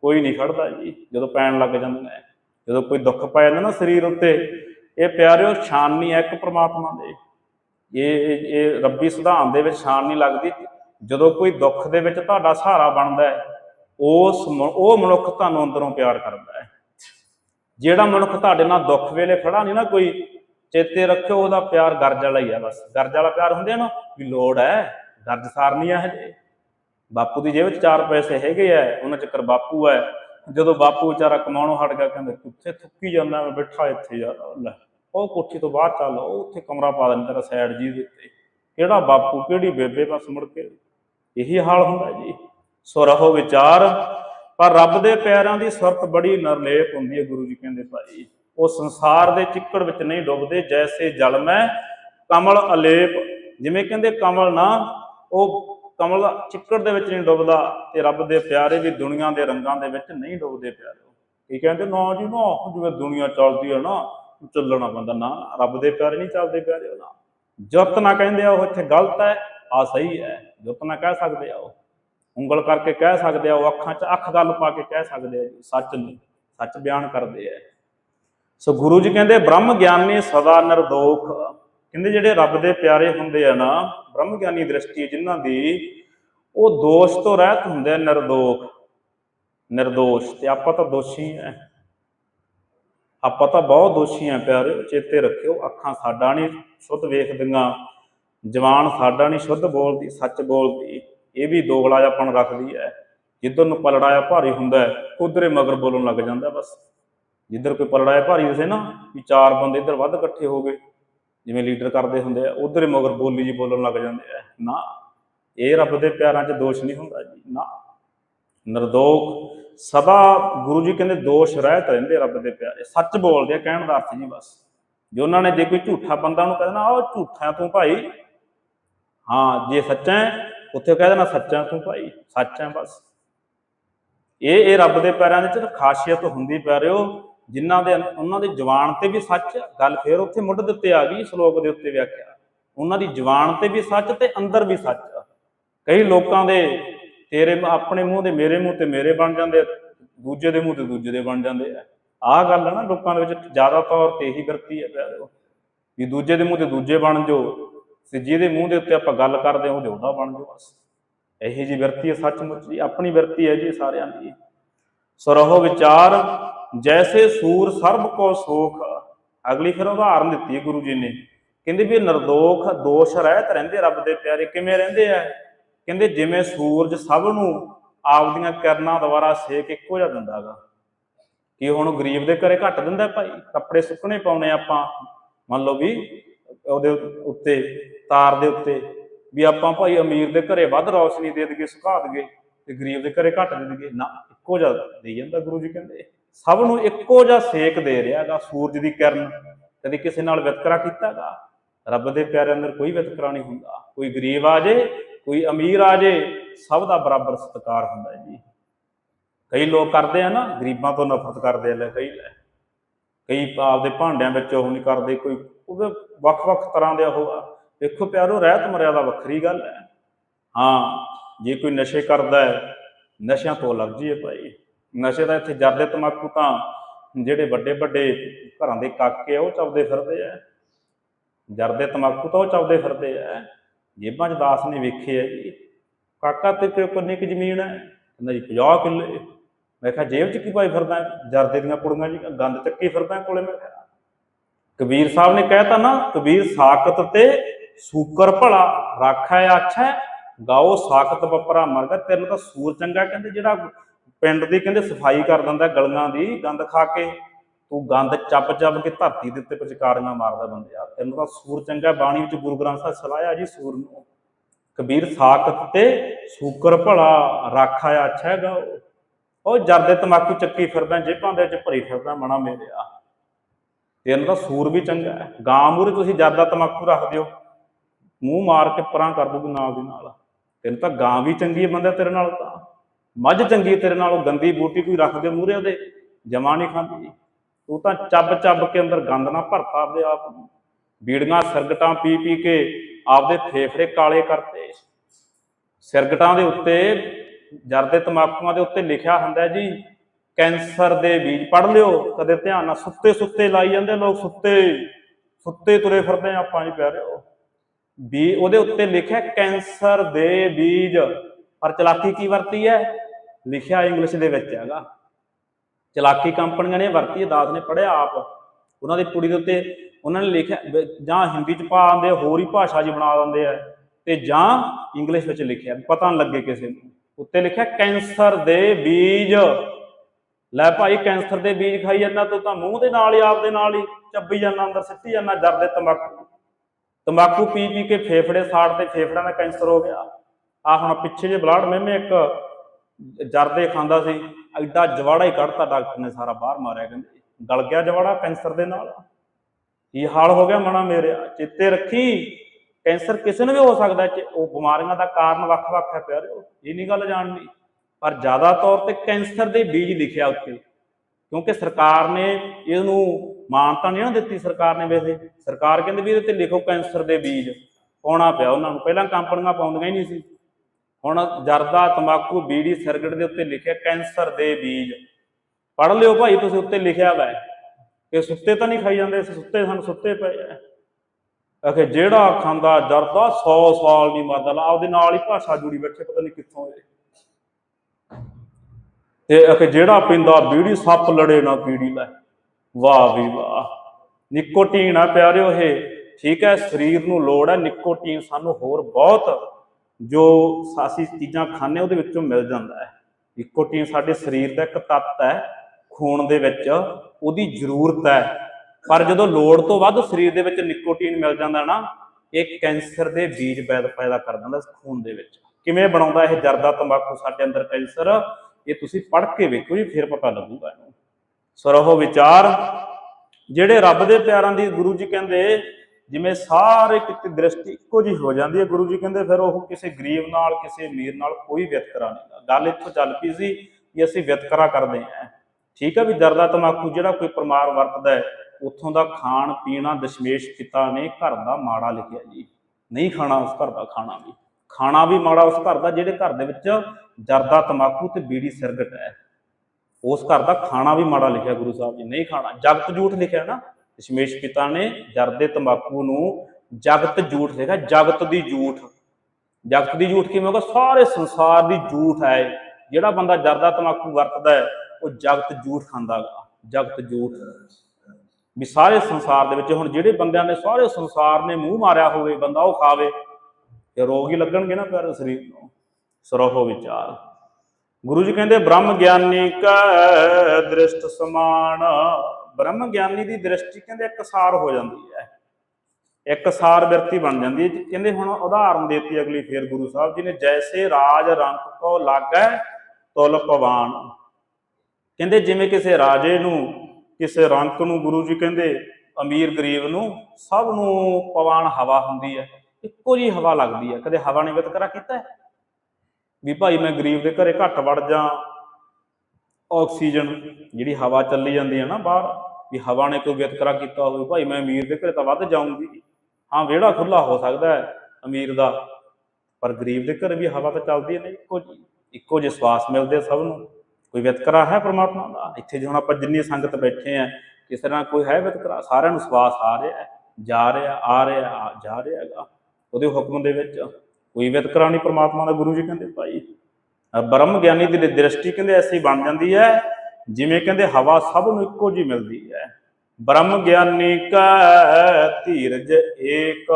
ਕੋਈ ਨਹੀਂ ਖੜਦਾ ਜੀ, ਜਦੋਂ ਪੈਣ ਲੱਗ ਜਾਂਦੇ ਨੇ। ਜਦੋਂ ਕੋਈ ਦੁੱਖ ਪੈ ਜਾਂਦਾ ਨਾ ਸਰੀਰ ਉੱਤੇ, ਇਹ ਪਿਆਰਿਓ ਸ਼ਾਨ ਨਹੀਂ ਹੈ ਇੱਕ ਪ੍ਰਮਾਤਮਾ ਦੇ। ਇਹ, ਇਹ- ਰੱਬੀ ਸਿਧਾਂਤ ਦੇ ਵਿੱਚ ਸ਼ਾਨ ਨਹੀਂ ਲੱਗਦੀ। ਜਦੋਂ ਕੋਈ ਦੁੱਖ ਦੇ ਵਿੱਚ ਤੁਹਾਡਾ ਸਹਾਰਾ ਬਣਦਾ ਹੈ ਉਸ ਉਹ ਮਨੁੱਖ ਤੁਹਾਨੂੰ ਅੰਦਰੋਂ ਪਿਆਰ ਕਰਦਾ ਹੈ। ਜਿਹੜਾ ਮਨੁੱਖ ਤੁਹਾਡੇ ਨਾਲ ਦੁੱਖ ਵੇਲੇ ਖੜਾ ਨਹੀਂ ਨਾ, ਕੋਈ ਚੇਤੇ ਰੱਖਿਓ, ਉਹਦਾ ਪਿਆਰ ਗਰਜ ਵਾਲਾ ਹੀ ਆ ਬਸ। ਗਰਜ ਵਾਲਾ ਪਿਆਰ ਹੁੰਦੇ ਆ ਨਾ, ਵੀ ਲੋੜ ਹੈ, ਗਰਜ ਸਾਰਨੀ ਆ ਹਜੇ ਬਾਪੂ ਦੀ ਜੇਬ 'ਚ ਚਾਰ ਪੈਸੇ ਹੈਗੇ ਆ, ਉਹਨਾਂ 'ਚ ਕਰ ਬਾਪੂ ਹੈ ਜਦੋਂ ਬਾਪੂ ਵਿਚਾਰਾ ਕਮਾਉਣੋਂ ਹਟ ਗਿਆ, ਕਹਿੰਦੇ, ਕਿੱਥੇ ਥੁੱਕੀ ਜਾਂਦਾ ਮੈਂ, ਬੈਠਾ ਇੱਥੇ ਯਾਰ, ਲੈ, ਉਹ ਕੋਠੀ ਤੋਂ ਬਾਹਰ ਚੱਲ, ਉਹ ਉੱਥੇ ਕਮਰਾ ਪਾ ਦਿੰਦਾ ਤੇਰਾ ਸਾਈਡ ਜੀ ਦੇ ਉੱਤੇ। ਕਿਹੜਾ ਬਾਪੂ, ਕਿਹੜੀ ਬੇਬੇ ਬਸ ਮੁੜ ਕੇ, ਇਹੀ ਹਾਲ ਹੁੰਦਾ ਜੀ। ਸੋ ਰਹੋ ਵਿਚਾਰ। ਪਰ ਰੱਬ ਦੇ ਪਿਆਰਾਂ ਦੀ ਸੁਰਤ ਬੜੀ ਨਰਲੇਪ ਹੁੰਦੀ ਹੈ ਗੁਰੂ ਜੀ ਕਹਿੰਦੇ ਭਾਈ। ਉਹ ਸੰਸਾਰ ਦੇ ਚਿੱਕੜ ਵਿੱਚ ਨਹੀਂ ਡੁੱਬਦੇ, ਜੈਸੇ ਜਲ ਮੈਂ ਕਮਲ ਅਲੇਪ। ਜਿਵੇਂ ਕਹਿੰਦੇ ਕਮਲ ਨਾ, ਉਹ ਕਮਲ ਚਿੱਕੜ ਦੇ ਵਿੱਚ ਨਹੀਂ ਡੁੱਬਦਾ ਤੇ ਰੱਬ ਦੇ ਪਿਆਰੇ ਵੀ ਦੁਨੀਆ ਦੇ ਰੰਗਾਂ ਦੇ ਵਿੱਚ ਨਹੀਂ ਡੁੱਬਦੇ ਪਿਆਰੇ। ਇਹ ਕਹਿੰਦੇ ਨਾ ਜੀ ਨਾ, ਜਿਵੇਂ ਦੁਨੀਆ ਚੱਲਦੀ ਹੈ ਨਾ, ਚੱਲਣਾ ਪੈਂਦਾ ਨਾ, ਰੱਬ ਦੇ ਪਿਆਰੇ ਨਹੀਂ ਚੱਲਦੇ ਪਿਆਰੇ ਨਾ। ਜੁੱਤ ਨਾ ਕਹਿੰਦੇ ਆ, ਉਹ ਇੱਥੇ ਗਲਤ ਹੈ ਆ ਸਹੀ ਹੈ ਜੁੱਤ ਨਾ ਕਹਿ ਸਕਦੇ ਆ ਉਹ। ਉਂਗਲ ਕਰਕੇ ਕਹਿ ਸਕਦੇ ਆ, ਉਹ ਅੱਖਾਂ 'ਚ ਅੱਖ ਗੱਲ ਪਾ ਕੇ ਕਹਿ ਸਕਦੇ ਆ ਜੀ, ਸੱਚ ਨੂੰ ਸੱਚ ਬਿਆਨ ਕਰਦੇ ਆ। ਸੋ ਗੁਰੂ ਜੀ ਕਹਿੰਦੇ, ਬ੍ਰਹਮ ਗਿਆਨੀ ਸਦਾ ਨਿਰਦੋਖ। ਕਹਿੰਦੇ ਜਿਹੜੇ ਰੱਬ ਦੇ ਪਿਆਰੇ ਹੁੰਦੇ ਆ ਨਾ, ਬ੍ਰਹਮ ਗਿਆਨੀ ਦ੍ਰਿਸ਼ਟੀ ਜਿਨ੍ਹਾਂ ਦੀ, ਉਹ ਦੋਸ਼ ਤੋਂ ਰਹਿਤ ਹੁੰਦੇ ਆ, ਨਿਰਦੋਖ। ਨਿਰਦੋਸ਼ ਤੇ ਆਪਾਂ ਤਾਂ ਦੋਸ਼ੀ ਆ ਆਪਾਂ ਤਾਂ ਬਹੁਤ ਦੋਸ਼ੀ ਆ ਪਿਆਰੇ ਚੇਤੇ ਰੱਖਿਓ, ਅੱਖਾਂ ਸਾਡਾ ਨਹੀਂ ਸ਼ੁੱਧ ਵੇਖਦੀਆਂ, ਜਵਾਨ ਸਾਡਾ ਨਹੀਂ ਸ਼ੁੱਧ ਬੋਲਦੀ, ਸੱਚ ਬੋਲਦੀ। ਇਹ ਵੀ ਦੋਗਲਾ ਜਿਹਾ ਪਣ ਰੱਖਦੀ ਹੈ। ਜਿੱਧਰ ਨੂੰ ਪਲੜਾਇਆ ਭਾਰੀ ਹੁੰਦਾ ਹੈ, ਉਧਰੇ ਮਗਰ ਬੋਲਣ ਲੱਗ ਜਾਂਦਾ ਬਸ। ਜਿੱਧਰ ਕੋਈ ਪਲੜਾਇਆ ਭਾਰੀ ਹੋਵੇ ਨਾ, ਵੀ ਚਾਰ ਬੰਦੇ ਇੱਧਰ ਵੱਧ ਇਕੱਠੇ ਹੋ ਗਏ, ਜਿਵੇਂ ਲੀਡਰ ਕਰਦੇ ਹੁੰਦੇ ਆ, ਉਧਰੇ ਮਗਰ ਬੋਲੀ ਜੀ ਬੋਲਣ ਲੱਗ ਜਾਂਦੇ ਆ। ਨਾ, ਇਹ ਰੱਬ ਦੇ ਪਿਆਰਾਂ 'ਚ ਦੋਸ਼ ਨਹੀਂ ਹੁੰਦਾ ਜੀ, ਨਾ। ਨਿਰਦੋਖ, ਸਦਾ ਗੁਰੂ ਜੀ ਕਹਿੰਦੇ ਦੋਸ਼ ਰਹਿਤ ਰਹਿੰਦੇ ਰੱਬ ਦੇ ਪਿਆਰੇ। ਸੱਚ ਬੋਲਦੇ ਆ, ਕਹਿਣ ਦਾ ਅਰਥ ਜੀ ਬਸ। ਜੇ ਉਹਨਾਂ ਨੇ ਜੇ ਕੋਈ ਝੂਠਾ ਬੰਦਾ ਨੂੰ ਕਹਿ ਦੇਣਾ ਉਹ ਝੂਠਾ ਤੂੰ ਭਾਈ। ਹਾਂ, ਜੇ ਸੱਚਾ ਹੈ ਉੱਥੇ ਕਹਿ ਦੇਣਾ ਸੱਚਾ ਤੂੰ ਭਾਈ ਸੱਚ ਹੈ ਬਸ। ਇਹ ਇਹ ਰੱਬ ਦੇ ਪੈਰਾਂ ਦੇ ਵਿੱਚ ਖਾਸੀਅਤ ਹੁੰਦੀ ਪਿਆਰਿਓ ਜਿਨ੍ਹਾਂ ਦੇ ਉਹਨਾਂ ਦੀ ਜ਼ੁਬਾਨ ਤੇ ਵੀ ਸੱਚ ਗੱਲ ਫੇਰ ਉੱਥੇ ਮੁੱਢ ਦੇ ਉੱਤੇ ਆ ਗਈ ਸ਼ਲੋਕ ਦੇ ਉੱਤੇ ਵਿਆਖਿਆ। ਉਹਨਾਂ ਦੀ ਜ਼ੁਬਾਨ ਤੇ ਵੀ ਸੱਚ ਤੇ ਅੰਦਰ ਵੀ ਸੱਚ ਕਈ ਲੋਕਾਂ ਦੇ ਤੇਰੇ ਆਪਣੇ ਮੂੰਹ ਦੇ ਮੇਰੇ ਮੂੰਹ ਤੇ ਮੇਰੇ ਬਣ ਜਾਂਦੇ ਆ, ਦੂਜੇ ਦੇ ਮੂੰਹ ਤੇ ਦੂਜੇ ਦੇ ਬਣ ਜਾਂਦੇ ਆ। ਆਹ ਗੱਲ ਹੈ ਨਾ ਲੋਕਾਂ ਦੇ ਵਿੱਚ ਜ਼ਿਆਦਾ ਤੌਰ ਤੇ ਇਹੀ ਵਰਤੀ ਹੈ ਪਿਆਰਿਓ ਵੀ ਦੂਜੇ ਦੇ ਮੂੰਹ ਤੇ ਦੂਜੇ ਬਣ ਜੋ। ਤੇ ਜਿਹਦੇ ਮੂੰਹ ਦੇ ਉੱਤੇ ਆਪਾਂ ਗੱਲ ਕਰਦੇ ਹਾਂ, ਉਹਦੇ ਉਹਦਾ ਬਣ ਜਾਓ ਬਸ। ਇਹੀ ਜੀ ਵਰਤੀ ਹੈ, ਸੱਚਮੁੱਚ ਦੀ ਆਪਣੀ ਵਰਤੀ ਹੈ ਜੀ ਸਾਰਿਆਂ ਦੀ। ਸੋ ਵਿਚਾਰ, ਜੈਸੇ ਸੂਰ ਸਰਬ ਕੋ ਸੋਖ। ਅਗਲੀ ਫਿਰ ਉਦਾਹਰਨ ਦਿੱਤੀ ਹੈ ਗੁਰੂ ਜੀ ਨੇ। ਕਹਿੰਦੇ ਵੀ ਇਹ ਦੋਸ਼ ਰਹਿਤ ਰਹਿੰਦੇ ਰੱਬ ਦੇ ਪਿਆਰੇ, ਕਿਵੇਂ ਰਹਿੰਦੇ ਆ? ਕਹਿੰਦੇ ਜਿਵੇਂ ਸੂਰਜ ਸਭ ਨੂੰ ਆਪਦੀਆਂ ਕਿਰਨਾਂ ਦੁਆਰਾ ਸੇਕ ਇੱਕੋ ਜਿਹਾ ਦਿੰਦਾਗਾ ਕਿ ਹੁਣ ਗਰੀਬ ਦੇ ਘਰੇ ਘੱਟ ਦਿੰਦਾ ਭਾਈ? ਕੱਪੜੇ ਸੁੱਕਣੇ ਪਾਉਣੇ ਆਪਾਂ। ਮੰਨ ਲਓ ਵੀ ਉਹਦੇ ਉੱਤੇ ਤਾਰ ਦੇ ਉੱਤੇ ਵੀ ਆਪਾਂ ਭਾਈ ਅਮੀਰ ਦੇ ਘਰੇ ਵੱਧ ਰੌਸ਼ਨੀ ਦੇ ਦਈਏ, ਸੁਕਾ ਦਈਏ ਤੇ ਗਰੀਬ ਦੇ ਘਰੇ ਘੱਟ ਦੇ ਦਈਏ। ਨਾ, ਇੱਕੋ ਜਿਹਾ ਦੇ ਜਾਂਦਾ ਗੁਰੂ ਜੀ ਕਹਿੰਦੇ। ਸਭ ਨੂੰ ਇੱਕੋ ਜਿਹਾ ਸੇਕ ਦੇ ਰਿਹਾਗਾ ਸੂਰਜ ਦੀ ਕਿਰਨ। ਕਦੇ ਕਿਸੇ ਨਾਲ ਵਿਤਕਰਾ ਕੀਤਾਗਾ ਰੱਬ ਦੇ ਪਿਆਰੇ ਅੰਦਰ ਕੋਈ ਵਿਤਕਰਾ ਨਹੀਂ ਹੁੰਦਾ। ਕੋਈ ਗਰੀਬ ਆ ਜੇ, ਕੋਈ ਅਮੀਰ ਆ ਜੇ, ਸਭ ਦਾ ਬਰਾਬਰ ਸਤਿਕਾਰ ਹੁੰਦਾ ਜੀ। ਕਈ ਲੋਕ ਕਰਦੇ ਆ ਨਾ, ਗਰੀਬਾਂ ਤੋਂ ਨਫ਼ਰਤ ਕਰਦੇ ਆ, ਲੈ ਕਈ ਲੈ। ਕਈ ਆਪਦੇ ਭਾਂਡਿਆਂ ਵਿੱਚ ਉਹ ਨਹੀਂ ਕਰਦੇ, ਕੋਈ ਉਹ ਵੱਖ-ਵੱਖ ਤਰ੍ਹਾਂ ਦੇ ਉਹ ਆ। ਦੇਖੋ ਪਿਆਰੋ, ਰਹਿਤ ਮਰਿਆਦਾ ਵੱਖਰੀ ਗੱਲ ਹੈ। ਹਾਂ, ਜੇ ਕੋਈ ਨਸ਼ੇ ਕਰਦਾ ਹੈ, ਨਸ਼ਿਆਂ ਤੋਂ ਲੱਗ ਜੀਏ ਭਾਈ। ਨਸ਼ੇ ਦਾ ਇੱਥੇ ਜਰਦੇ ਤਮਾਕੂ ਤਾਂ ਜਿਹੜੇ ਵੱਡੇ ਵੱਡੇ ਘਰਾਂ ਦੇ ਕਾਕੇ ਆ, ਉਹ ਚੱਲਦੇ ਫਿਰਦੇ ਆ। ਜਰਦੇ ਤਮਾਕੂ ਤਾਂ ਉਹ ਚੱਲਦੇ ਫਿਰਦੇ ਆ। ਜੇਬਾਂ 'ਚ ਦਾਸ ਨੇ ਵੇਖੇ ਆ ਜੀ। ਕਾਕਾ ਤੇ ਕਿ ਕਿੰਨੀ ਕੁ ਜ਼ਮੀਨ ਹੈ? ਕਹਿੰਦਾ ਜੀ 50 ਕਿੱਲੇ। ਮੈਂ ਕਿਹਾ, ਜੇਬ 'ਚ ਕੀ ਪਾਈ ਫਿਰਦਾ ਜਰਦੇ ਦੀਆਂ ਕੁੜੀਆਂ ਜੀ, ਗੰਦ ਚੱਕੀ ਫਿਰਦਾ ਕੋਲੇ। ਮੈਂ ਕਿਹਾ, ਕਬੀਰ ਸਾਹਿਬ ਨੇ ਕਹਿਤਾ ਨਾ, ਕਬੀਰ ਸਾਖਤ ਤੇ ਸੂਕਰ ਭਲਾ, ਰਾਖਾ ਅੱਛਾ ਗਾਓ ਸਾਖਤ ਬੱਪਰਾ ਮਰਗਾ, ਤੈਨੂੰ ਤਾਂ ਸੂਰ ਚੰਗਾ ਕਹਿੰਦੇ, ਜਿਹੜਾ ਪਿੰਡ ਦੀ ਕਹਿੰਦੇ ਸਫ਼ਾਈ ਕਰ ਦਿੰਦਾ ਗਲੀਆਂ ਦੀ, ਗੰਦ ਖਾ ਕੇ। ਤੂੰ ਗੰਦ ਚੱਪ ਚੱਪ ਕੇ ਧਰਤੀ ਦੇ ਉੱਤੇ ਪਚਕਾਰੀਆਂ ਮਾਰਦਾ ਬੰਦਿਆ ਤੈਨੂੰ ਤਾਂ ਸੂਰ ਚੰਗਾ ਬਾਣੀ ਵਿੱਚ ਗੁਰੂ ਗ੍ਰੰਥ ਸਾਹਿਬ ਸਲਾਹਿਆ ਜੀ, ਸੂਰ ਨੂੰ। ਕਬੀਰ ਸਾਖਤ ਤੇ ਸੂਕਰ ਭਲਾ, ਰਾਖਾ ਅੱਛਾ ਹੈਗਾ ਉਹ। ਉਹ ਜਰਦੇ ਤਮਾਕੂ ਚੱਕੀ ਫਿਰਦਾ, ਜੇਬਾਂ ਦੇ ਵਿੱਚ ਭਰੀ ਫਿਰਦਾ ਮਣਾ ਮੇਰਿਆ ਤੈਨੂੰ ਤਾਂ ਸੂਰ ਵੀ ਚੰਗਾ ਹੈ। ਗਾਂ ਮੂਰੇ ਤੁਸੀਂ ਜਰਦਾ ਤਮਾਕੂ ਰੱਖ ਦਿਓ ਮੂੰਹ ਮਾਰ ਕੇ ਪਰਾਂ ਕਰ ਦੂਗੀ ਨਾਲ ਦੀ ਨਾਲ। ਤੈਨੂੰ ਤਾਂ ਗਾਂ ਵੀ ਚੰਗੀ ਹੈ ਬੰਦਾ ਤੇਰੇ ਨਾਲ ਤਾਂ। ਮੱਝ ਚੰਗੀ ਤੇਰੇ ਨਾਲ, ਉਹ ਗੰਦੀ ਬੂਟੀ ਕੋਈ ਰੱਖ ਦੇ ਮੂਰੇ ਉਹਦੇ, ਜਮਾ ਨਹੀਂ ਖਾਂਦੀ। ਤੂੰ ਤਾਂ ਚੱਬ ਚੱਬ ਕੇ ਅੰਦਰ ਗੰਦ ਨਾ ਭਰਤਾ ਆਪਦੇ ਆਪ ਨੂੰ। ਬੀੜੀਆਂ, ਸਰਗਟਾਂ ਪੀ ਪੀ ਕੇ ਆਪਦੇ ਫੇਫੜੇ ਕਾਲੇ ਕਰਤੇ। ਸਿਰਗਟਾਂ ਦੇ ਉੱਤੇ, ਜਰਦੇ ਤਮਾਕੂਆਂ ਦੇ ਉੱਤੇ ਲਿਖਿਆ ਹੁੰਦਾ ਜੀ, ਕੈਂਸਰ ਦੇ ਬੀਜ ਪੜ ਲਿਓ। ਕਦੇ ਧਿਆਨ ਨਾਲ ਸੁੱਤੇ ਸੁੱਤੇ ਲਾਈ ਜਾਂਦੇ ਲੋਕ, ਸੁੱਤੇ ਸੁੱਤੇ ਤੁਰੇ ਫਿਰਦੇ ਆ ਆਪਾਂ ਜੀ ਪਿਆਰਿਓ। ਬੀ ਉਹਦੇ ਉੱਤੇ ਲਿਖਿਆ ਕੈਂਸਰ ਦੇ ਬੀਜ। ਪਰ ਚਲਾਕੀ ਕੀ ਵਰਤੀ ਹੈ? ਲਿਖਿਆ ਇੰਗਲਿਸ਼ ਦੇ ਵਿੱਚ ਹੈਗਾ। ਚਲਾਕੀ ਕੰਪਨੀਆਂ ਨੇ ਵਰਤੀ ਹੈ ਦਾਸ ਨੇ ਪੜਿਆ ਆਪ। ਉਹਨਾਂ ਦੀ ਪੁੜੀ ਦੇ ਉੱਤੇ ਉਹਨਾਂ ਨੇ ਲਿਖਿਆ ਜਾਂ ਹਿੰਦੀ ਚ ਪਾ ਦਿੰਦੇ, ਹੋਰ ਹੀ ਭਾਸ਼ਾ ਜੀ ਬਣਾ ਦਿੰਦੇ ਆ, ਤੇ ਜਾਂ ਇੰਗਲਿਸ਼ ਵਿੱਚ ਲਿਖਿਆ ਪਤਾ ਨਾ ਲੱਗੇ ਕਿਸੇ ਨੂੰ। ਉੱਤੇ ਲਿਖਿਆ ਕੈਂਸਰ ਦੇ ਬੀਜ। ਲੈ ਭਾਈ, ਕੈਂਸਰ ਦੇ ਬੀਜ ਖਾਈ ਜਾਂਦਾ ਤੂੰ ਤਾਂ ਮੂੰਹ ਦੇ ਨਾਲ ਹੀ, ਆਪ ਦੇ ਨਾਲ ਹੀ, ਚੱਬੀ ਜਾਂਦਾ ਅੰਦਰ, ਸਿੱਟੀ ਜਾਂਦਾ ਜਰਦੇ ਤੰਬਾਕੂ। ਤੰਬਾਕੂ ਪੀ ਪੀ ਕੇ ਫੇਫੜੇ ਸਾੜ ਤੇ ਫੇਫੜਿਆਂ ਦਾ ਕੈਂਸਰ ਹੋ ਗਿਆ। ਆ ਹੁਣ ਪਿੱਛੇ ਜੇ ਬਲਾਡ ਮੈਮੇ ਇੱਕ ਜਰਦੇ ਖਾਂਦਾ ਸੀ। ਐਡਾ ਜਵਾੜਾ ਹੀ ਕੱਢਤਾ ਡਾਕਟਰ ਨੇ, ਸਾਰਾ ਬਾਹਰ ਮਾਰਿਆ ਕਹਿੰਦੇ। ਗਲ ਗਿਆ ਜਵਾੜਾ ਕੈਂਸਰ ਦੇ ਨਾਲ। ਕੀ ਹਾਲ ਹੋ ਗਿਆ ਮਣਾ ਮੇਰੇ? ਚਿੱਤੇ ਰੱਖੀ। ਕੈਂਸਰ ਕਿਸੇ ਨੂੰ ਵੀ ਹੋ ਸਕਦਾ ਉਹ ਬਿਮਾਰੀਆਂ ਦਾ ਕਾਰਨ ਵੱਖ-ਵੱਖ ਹੈ ਪਿਆਰਿਓ। ਇਹ ਨਹੀਂ ਗੱਲ ਜਾਣਨੀ। ਪਰ ਜ਼ਿਆਦਾ ਤੌਰ ਤੇ ਕੈਂਸਰ ਦੇ ਬੀਜ ਲਿਖਿਆ ਉੱਤੇ ਕਿਉਂਕਿ ਸਰਕਾਰ ਨੇ ਇਹਨੂੰ ਮਾਨਤਾ ਨਹੀਂ ਨਾ ਦਿੱਤੀ ਸਰਕਾਰ ਨੇ ਵੈਸੇ। ਸਰਕਾਰ ਕਹਿੰਦੇ ਵੀ ਇਹਦੇ ਤੇ ਲਿਖੋ ਕੈਂਸਰ ਦੇ ਬੀਜ। ਪਾਉਣਾ ਪਿਆ ਉਹਨਾਂ ਨੂੰ। ਪਹਿਲਾਂ ਕੰਪਨੀਆਂ ਪਾਉਂਦੀਆਂ ਹੀ ਨਹੀਂ ਸੀ। ਹੁਣ ਜਰਦਾ, ਤੰਬਾਕੂ, ਬੀੜੀ, ਸਿਰਗਟ ਦੇ ਉੱਤੇ ਲਿਖਿਆ ਕੈਂਸਰ ਦੇ ਬੀਜ। ਪੜ੍ਹ ਲਿਓ ਭਾਈ, ਤੁਸੀਂ ਉੱਤੇ ਲਿਖਿਆ ਵਾ। ਕਿ ਸੁੱਤੇ ਤਾਂ ਨਹੀਂ ਖਾਈ ਜਾਂਦੇ ਸੁੱਤੇ ਸਾਨੂੰ ਸੁੱਤੇ ਪਏ ਆ। ਅਖੇ ਜਿਹੜਾ ਖਾਂਦਾ ਜਰਦਾ 100 ਸਾਲ ਨਹੀਂ ਮਰਦਾ ਲਾ ਆਪਦੇ ਨਾਲ ਹੀ ਭਾਸ਼ਾ ਜੁੜੀ ਬੈਠੇ, ਪਤਾ ਨਹੀਂ ਕਿੱਥੋਂ ਇਹ ਤੇ ਅਖੇ ਜਿਹੜਾ ਪਿੰਦਾ, ਬੀੜੀ ਸੱਪ ਲੜੇ ਨਾ ਪੀੜੀ ਲੈ। ਵਾਹ ਵੀ ਵਾਹ। ਨਿਕੋਟੀਨ ਆ ਪਿਆਰਿਓ ਇਹ। ਠੀਕ ਹੈ, ਸਰੀਰ ਨੂੰ ਲੋੜ ਹੈ ਨਿਕੋਟੀਨ ਸਾਨੂੰ ਹੋਰ ਬਹੁਤ ਜੋ ਅਸੀਂ ਚੀਜ਼ਾਂ ਖਾਂਦੇ ਉਹਦੇ ਵਿੱਚੋਂ ਮਿਲ ਜਾਂਦਾ ਹੈ। ਨਿਕੋਟੀਨ ਸਾਡੇ ਸਰੀਰ ਦਾ ਇੱਕ ਤੱਤ ਹੈ, ਖੂਨ ਦੇ ਵਿੱਚ। ਉਹਦੀ ਜ਼ਰੂਰਤ ਹੈ। ਪਰ ਜਦੋਂ ਲੋੜ ਤੋਂ ਵੱਧ ਸਰੀਰ ਦੇ ਵਿੱਚ ਨਿਕੋਟੀਨ ਮਿਲ ਜਾਂਦਾ ਨਾ, ਇਹ ਕੈਂਸਰ ਦੇ ਬੀਜ ਪੈਦਾ ਪੈਦਾ ਕਰ ਦਿੰਦਾ ਖੂਨ ਦੇ ਵਿੱਚ। ਕਿਵੇਂ ਬਣਾਉਂਦਾ ਇਹ ਜਰਦਾ ਤੰਬਾਕੂ ਸਾਡੇ ਅੰਦਰ ਕੈਂਸਰ? ਇਹ ਤੁਸੀਂ ਪੜ੍ਹ ਕੇ ਵੇਖੋ ਜੀ, ਫਿਰ ਪਤਾ ਲੱਗੂਗਾ ਇਹਨੂੰ। ਸਰਹੁ ਵਿਚਾਰ, ਜਿਹੜੇ ਰੱਬ ਦੇ ਪਿਆਰਾਂ ਦੀ ਗੁਰੂ ਜੀ ਕਹਿੰਦੇ, ਜਿਵੇਂ ਸਾਰੇ ਕਿਤੇ ਦ੍ਰਿਸ਼ਟੀ ਇੱਕੋ ਜਿਹੀ ਹੋ ਜਾਂਦੀ ਹੈ, ਗੁਰੂ ਜੀ ਕਹਿੰਦੇ ਫਿਰ ਉਹ ਕਿਸੇ ਗਰੀਬ ਨਾਲ, ਕਿਸੇ ਅਮੀਰ ਨਾਲ ਕੋਈ ਵਿਤਕਰਾ ਨਹੀਂ ਗੱਲ ਇੱਥੋਂ ਚੱਲ ਪਈ ਸੀ ਕਿ ਅਸੀਂ ਵਿਤਕਰਾ ਕਰਦੇ ਹਾਂ। ਠੀਕ ਹੈ ਵੀ ਦਰਦਾ ਤਮਾਕੂ ਜਿਹੜਾ ਕੋਈ ਪਰਮਾਰ ਵਰਤਦਾ ਹੈ, ਉੱਥੋਂ ਦਾ ਖਾਣ, ਪੀਣਾ, ਦਸ਼ਮੇਸ਼ ਪਿਤਾ ਨੇ ਘਰ ਦਾ ਮਾੜਾ ਲਿਖਿਆ ਜੀ। ਨਹੀਂ ਖਾਣਾ ਉਸ ਘਰ ਦਾ, ਖਾਣਾ ਵੀ। ਖਾਣਾ ਵੀ ਮਾੜਾ ਉਸ ਘਰ ਦਾ, ਜਿਹੜੇ ਘਰ ਦੇ ਵਿੱਚ ਜਰਦਾ ਤਮਾਕੂ ਤੇ ਬੀੜੀ ਸਿਰਗਟ ਹੈ। ਉਸ ਘਰ ਦਾ ਖਾਣਾ ਵੀ ਮਾੜਾ ਲਿਖਿਆ ਗੁਰੂ ਸਾਹਿਬ ਜੀ, ਨਹੀਂ ਖਾਣਾ। ਜਗਤ ਜੂਠ ਲਿਖਿਆ ਨਾ। ਦਸ਼ਮੇਸ਼ ਪਿਤਾ ਨੇ ਜਰਦੇ ਤੰਬਾਕੂ ਨੂੰ ਜਗਤ ਜੂਠ ਲਿਖਿਆ, ਜਗਤ ਦੀ ਜੂਠ ਜਗਤ ਦੀ ਜੂਠ ਕਿਵੇਂ ਹੋਗਾ ਸਾਰੇ ਸੰਸਾਰ ਦੀ ਜੂਠ ਹੈ। ਜਿਹੜਾ ਬੰਦਾ ਜਰਦਾ ਤੰਬਾਕੂ ਵਰਤਦਾ ਹੈ, ਉਹ ਜਗਤ ਜੂਠ ਖਾਂਦਾ ਗਾ ਜਗਤ ਜੂਠ ਵੀ ਸਾਰੇ ਸੰਸਾਰ ਦੇ ਵਿੱਚ ਹੁਣ ਜਿਹੜੇ ਬੰਦਿਆਂ ਨੇ ਸਾਰੇ ਸੰਸਾਰ ਨੇ ਮੂੰਹ ਮਾਰਿਆ ਹੋਵੇ, ਬੰਦਾ ਉਹ ਖਾਵੇ, ਤੇ ਰੋਗ ਹੀ ਲੱਗਣਗੇ ਨਾ ਪਿਆਰੇ ਸਰੀਰ ਨੂੰ। ਸਰੋਹ ਵਿਚਾਰ। ਗੁਰੂ ਜੀ ਕਹਿੰਦੇ, ਬ੍ਰਹਮ ਗਿਆਨੀ ਕੈ ਦ੍ਰਿਸ਼ਟ ਸਮਾਨ। ਬ੍ਰਹਮ ਗਿਆਨੀ ਦੀ ਦ੍ਰਿਸ਼ਟੀ ਕਹਿੰਦੇ ਇੱਕਸਾਰ ਹੋ ਜਾਂਦੀ ਹੈ। ਇੱਕਸਾਰ ਬਿਰਤੀ ਬਣ ਜਾਂਦੀ ਹੈ। ਕਹਿੰਦੇ ਹੁਣ ਉਦਾਹਰਨ ਦੇਤੀ ਅਗਲੀ ਫੇਰ ਗੁਰੂ ਸਾਹਿਬ ਜੀ ਨੇ, ਜੈਸੇ ਰਾਜ ਰੰਕ ਕੋ ਲਾਗੈ ਤੁਲ ਪਵਾਨ ਕਹਿੰਦੇ ਜਿਵੇਂ ਕਿਸੇ ਰਾਜੇ ਨੂੰ, ਕਿਸੇ ਰੰਗ ਨੂੰ ਗੁਰੂ ਜੀ ਕਹਿੰਦੇ, ਅਮੀਰ ਗਰੀਬ ਨੂੰ ਸਭ ਨੂੰ ਪਵਾਨ ਹਵਾ ਹੁੰਦੀ ਹੈ। ਇੱਕੋ ਜੀ ਹਵਾ ਲੱਗਦੀ ਹੈ। ਕਦੇ ਹਵਾ ਨੇ ਵਿਤਕਰਾ ਕੀਤਾ ਹੈ? ਵੀ ਭਾਈ ਮੈਂ ਗਰੀਬ ਦੇ ਘਰੇ ਘੱਟ ਵੜ ਜਾ। ਆਕਸੀਜਨ ਜਿਹੜੀ ਹਵਾ ਚੱਲੀ ਜਾਂਦੀ ਹੈ ਨਾ ਬਾਹਰ, ਵੀ ਹਵਾ ਨੇ ਕੋਈ ਵਿਤਕਰਾ ਕੀਤਾ ਹੋਵੇ, ਭਾਈ ਮੈਂ ਅਮੀਰ ਦੇ ਘਰੇ ਤਾਂ ਵੱਧ ਜਾਊਂਗੀ। ਹਾਂ, ਵਿਹੜਾ ਖੁੱਲਾ ਹੋ ਸਕਦਾ ਹੈ ਅਮੀਰ ਦਾ, ਪਰ ਗਰੀਬ ਦੇ ਘਰੇ ਵੀ ਹਵਾ ਤਾਂ ਚੱਲਦੀ ਹੈ ਨਹੀਂ ਇੱਕੋ ਜੀ ਇੱਕੋ ਜਿਹੇ ਸਵਾਸ ਮਿਲਦੇ ਆ ਸਭ ਨੂੰ। ਕੋਈ ਵਿਤਕਰਾ ਹੈ ਪ੍ਰਮਾਤਮਾ ਦਾ? ਇੱਥੇ ਹੁਣ ਆਪਾਂ ਜਿੰਨੀ ਸੰਗਤ ਬੈਠੇ ਆ, ਕਿਸੇ ਤਰ੍ਹਾਂ ਕੋਈ ਹੈ ਵਿਤਕਰਾ? ਸਾਰਿਆਂ ਨੂੰ ਸਵਾਸ ਆ ਰਿਹਾ ਜਾ ਰਿਹਾ, ਆ ਰਿਹਾ, ਆ- ਜਾ ਰਿਹਾ ਹੈਗਾ। ਉਹਦੇ ਹੁਕਮ ਦੇ ਵਿੱਚ ਕੋਈ ਵਿਤਕਰਾ ਨਹੀਂ ਪ੍ਰਮਾਤਮਾ ਦਾ ਗੁਰੂ ਜੀ ਕਹਿੰਦੇ, ਭਾਈ ਬ੍ਰਹਮ ਗਿਆਨੀ ਦੀ ਦ੍ਰਿਸ਼ਟੀ ਕਹਿੰਦੇ ਐਸੀ ਬਣ ਜਾਂਦੀ ਹੈ, ਜਿਵੇਂ ਕਹਿੰਦੇ ਹਵਾ ਸਭ ਨੂੰ ਇੱਕੋ ਜੀ ਮਿਲਦੀ ਹੈ। ਬ੍ਰਹਮ ਗਿਆਨੀ ਕਾ ਧੀਰਜ ਏਕ।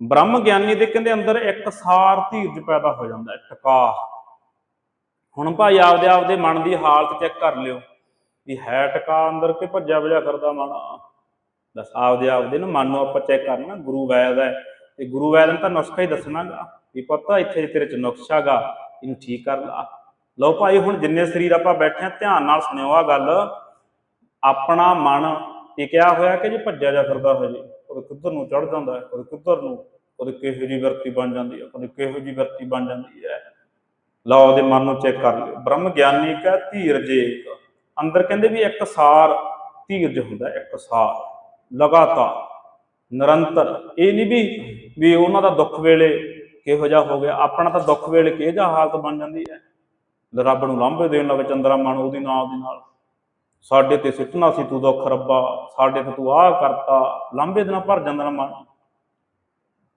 ਬ੍ਰਹਮ ਗਿਆਨੀ ਦੇ ਕਹਿੰਦੇ ਅੰਦਰ ਇੱਕ ਸਾਰ ਧੀਰਜ ਪੈਦਾ ਹੋ ਜਾਂਦਾ ਹੈ, ਟਿਕਾ। ਹੁਣ ਭਾਈ ਆਪਦੇ ਆਪਦੇ ਮਨ ਦੀ ਹਾਲਤ ਚੈੱਕ ਕਰ ਲਿਓ, ਵੀ ਹੈ ਟਿਕਾ ਅੰਦਰ ਕਿ ਭੱਜਿਆ ਭਜਾ ਕਰਦਾ ਮਨ ਦੱਸ ਆਪਦੇ ਆਪਦੇ ਨਾ ਮਨ ਨੂੰ ਆਪਾਂ ਚੈੱਕ ਕਰਨਾ, ਗੁਰੂ ਵੈਦ ਹੈ। ਤੇ ਗੁਰੂ ਵੈਦ ਨੇ ਤਾਂ ਨੁਸਖਾ ਹੀ ਦੱਸਣਾਗਾ ਵੀ ਪਤਾ, ਇੱਥੇ ਤੇਰੇ ਚ ਨੁਕਸਾ ਗਾ ਇਹਨੂੰ ਠੀਕ ਕਰ ਲਾ। ਲਓ ਭਾਈ, ਹੁਣ ਜਿੰਨੇ ਸਰੀਰ ਆਪਾਂ ਬੈਠੇ ਆ ਧਿਆਨ ਨਾਲ ਸੁਣਿਓ ਆ ਗੱਲ। ਆਪਣਾ ਮਨ ਟਿਕਿਆ ਹੋਇਆ ਕਿ ਜੇ ਭੱਜਿਆ ਜਾ ਫਿਰਦਾ ਹੋ ਜੇ, ਕਦੇ ਕਿੱਧਰ ਨੂੰ ਚੜ ਜਾਂਦਾ ਹੈ, ਕਦੇ ਕਿੱਧਰ ਨੂੰ ਉਹਦੇ ਕਿਹੋ ਜਿਹੀ ਵਰਤੀ ਬਣ ਜਾਂਦੀ ਹੈ, ਕਦੇ ਕਿਹੋ ਜਿਹੀ ਵਰਤੀ ਬਣ ਜਾਂਦੀ ਹੈ। ਲਓ ਉਹਦੇ ਮਨ ਨੂੰ ਚੈੱਕ ਕਰ ਲਿਓ। ਬ੍ਰਹਮ ਗਿਆਨੀ ਕਾ ਧੀਰਜ ਅੰਦਰ ਕਹਿੰਦੇ ਵੀ ਇੱਕ ਸਾਰ ਧੀਰਜ ਹੁੰਦਾ ਇੱਕ ਸਾਰ, ਲਗਾਤਾਰ। ਨਿਰੰਤਰ। ਇਹ ਨਹੀਂ ਵੀ ਵੀ ਉਹਨਾਂ ਦਾ ਦੁੱਖ ਵੇਲੇ ਕਿਹੋ ਜਿਹਾ ਹੋ ਗਿਆ। ਆਪਣਾ ਤਾਂ ਦੁੱਖ ਵੇਲੇ ਕਿਹੋ ਜਿਹਾ ਹਾਲਤ ਬਣ ਜਾਂਦੀ ਹੈ? ਰੱਬ ਨੂੰ ਲਾਂਭੇ ਦੇਣ ਲੱਗ ਚੰਦਰਾ ਮਨ ਉਹਦੀ ਨਾਲ ਦੀ ਨਾਲ, ਸਾਡੇ ਤੇ ਸਿੱਟਣਾ ਸੀ ਤੂੰ ਦੁੱਖ ਰੱਬਾ, ਸਾਡੇ ਤੇ ਤੂੰ ਆਹ ਕਰਤਾ, ਲਾਂਭੇ ਦੇ ਨਾਲ ਭਰ ਜਾਂਦਾ ਨਾ ਮਨ।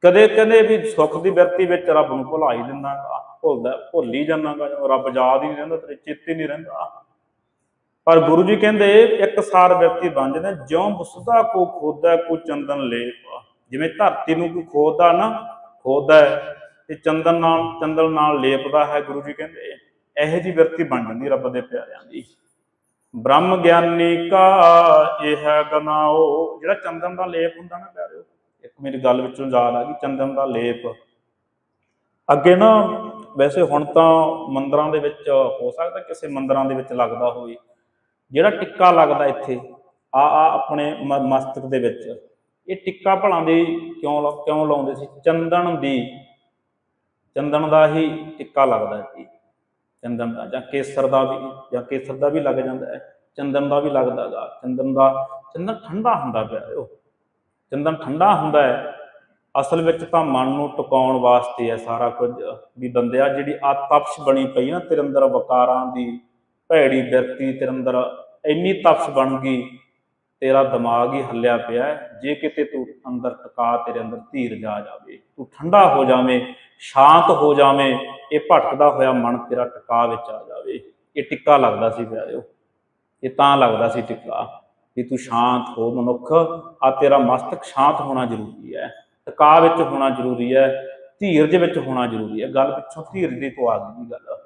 ਕਦੇ ਕਹਿੰਦੇ ਵੀ ਸੁੱਖ ਦੀ ਵਿਰਤੀ ਵਿੱਚ ਰੱਬ ਨੂੰ ਭੁਲਾ ਹੀ ਦਿੰਦਾਗਾ ਭੁੱਲਦਾ, ਭੁੱਲ ਹੀ ਜਾਂਦਾਗਾ, ਜਦੋਂ ਰੱਬ ਯਾਦ ਹੀ ਨਹੀਂ ਰਹਿੰਦਾ, ਤੇਰੇ ਚਿੱਤੇ ਨਹੀਂ ਰਹਿੰਦਾ। ਪਰ ਗੁਰੂ ਜੀ ਕਹਿੰਦੇ, ਇੱਕ ਸਾਰ ਵਿਅਕਤੀ ਬਣ ਜਾਂਦੇ ਜਿਉਂ ਬੁਸਦਾ, ਕੋ ਖੋਦਾ, ਕੋ ਚੰਦਨ ਲੇਪ ਜਿਵੇਂ ਧਰਤੀ ਨੂੰ ਕੋਈ ਖੋਦਦਾ ਨਾ, ਖੋਦਾ ਤੇ ਚੰਦਨ ਨਾਲ ਚੰਦਨ ਨਾਲ ਲੇਪਦਾ ਹੈ, ਗੁਰੂ ਜੀ ਕਹਿੰਦੇ। ਇਹੋ ਜੀ ਵਿਅਕਤੀ ਬਣ ਜਾਂਦੀ ਰੱਬ ਦੇ ਪਿਆਰਿਆਂ ਦੀ। ਬ੍ਰਹਮ ਗਿਆਨੀ ਕਾ ਇਹ ਹੈ ਗਨਾਓ। ਜਿਹੜਾ ਚੰਦਨ ਦਾ ਲੇਪ ਹੁੰਦਾ ਨਾ ਪਿਆਰਿਓ, ਇੱਕ ਮੇਰੀ ਗੱਲ ਵਿੱਚੋਂ ਯਾਦ ਆ ਗਈ, ਚੰਦਨ ਦਾ ਲੇਪ। ਅੱਗੇ ਨਾ, ਵੈਸੇ ਹੁਣ ਤਾਂ ਮੰਦਰਾਂ ਦੇ ਵਿੱਚ, ਹੋ ਸਕਦਾ ਕਿਸੇ ਮੰਦਰਾਂ ਦੇ ਵਿੱਚ ਲੱਗਦਾ ਹੋਵੇ। ਜਿਹੜਾ ਟਿੱਕਾ ਲੱਗਦਾ ਇੱਥੇ, ਆ ਆ ਆਪਣੇ ਮ- ਮਸਤਕ ਦੇ ਵਿੱਚ, ਇਹ ਟਿੱਕਾ ਭਲਾਂ ਦੇ ਕਿਉਂ ਲਾ- ਕਿਉਂ ਲਾਉਂਦੇ ਸੀ? ਚੰਦਨ ਦੀ, ਚੰਦਨ ਦਾ ਹੀ ਟਿੱਕਾ ਲੱਗਦਾ ਹੈ ਚੰਦਨ ਦਾ ਜਾਂ ਕੇਸਰ ਦਾ ਵੀ, ਜਾਂ ਕੇਸਰ ਦਾ ਵੀ ਲੱਗ ਜਾਂਦਾ ਹੈ। ਚੰਦਨ ਦਾ ਵੀ ਲੱਗਦਾਗਾ ਚੰਦਨ ਦਾ, ਚੰਦਨ ਠੰਡਾ ਹੁੰਦਾ ਪਿਆ ਉਹ। ਚੰਦਨ ਠੰਡਾ ਹੁੰਦਾ ਹੈ। ਅਸਲ ਵਿੱਚ ਤਾਂ ਮਨ ਨੂੰ ਟਿਕਾਉਣ ਵਾਸਤੇ ਹੈ ਸਾਰਾ ਕੁਝ। ਵੀ ਬੰਦਿਆ ਜਿਹੜੀ ਆ ਤਪਸ਼ ਬਣੀ ਪਈ ਨਾ ਤੇਰੇ ਅੰਦਰ ਵਕਾਰਾਂ ਦੀ, ਭੈੜੀ ਬਿਰਤੀ ਤੇਰੇ ਅੰਦਰ ਇੰਨੀ ਤਪਸ਼ ਬਣ ਗਈ, ਤੇਰਾ ਦਿਮਾਗ ਹੀ ਹੱਲਿਆ ਪਿਆ ਜੇ ਕਿਤੇ ਤੂੰ ਅੰਦਰ ਟਿਕਾ, ਤੇਰੇ ਅੰਦਰ ਧੀਰਜ ਆ ਜਾਵੇ, ਤੂੰ ਠੰਡਾ ਹੋ ਜਾਵੇਂ, ਸ਼ਾਂਤ ਹੋ ਜਾਵੇਂ, ਇਹ ਭਟਕਦਾ ਹੋਇਆ ਮਨ ਤੇਰਾ ਟਿਕਾ ਵਿੱਚ ਆ ਜਾਵੇ। ਇਹ ਟਿੱਕਾ ਲੱਗਦਾ ਸੀ ਪਿਆਰਿਓ, ਇਹ ਤਾਂ ਲੱਗਦਾ ਸੀ ਟਿੱਕਾ ਕਿ ਤੂੰ ਸ਼ਾਂਤ ਹੋ ਮਨੁੱਖ। ਆ ਤੇਰਾ ਮਸਤਕ ਸ਼ਾਂਤ ਹੋਣਾ ਜ਼ਰੂਰੀ ਹੈ, ਟਿਕਾ ਵਿੱਚ ਹੋਣਾ ਜ਼ਰੂਰੀ ਹੈ ਧੀਰਜ ਵਿੱਚ ਹੋਣਾ ਜ਼ਰੂਰੀ ਹੈ। ਗੱਲ ਪਿੱਛੋਂ ਧੀਰਜ ਦੀ ਤੋਂ ਆ ਗਈ ਗੱਲ।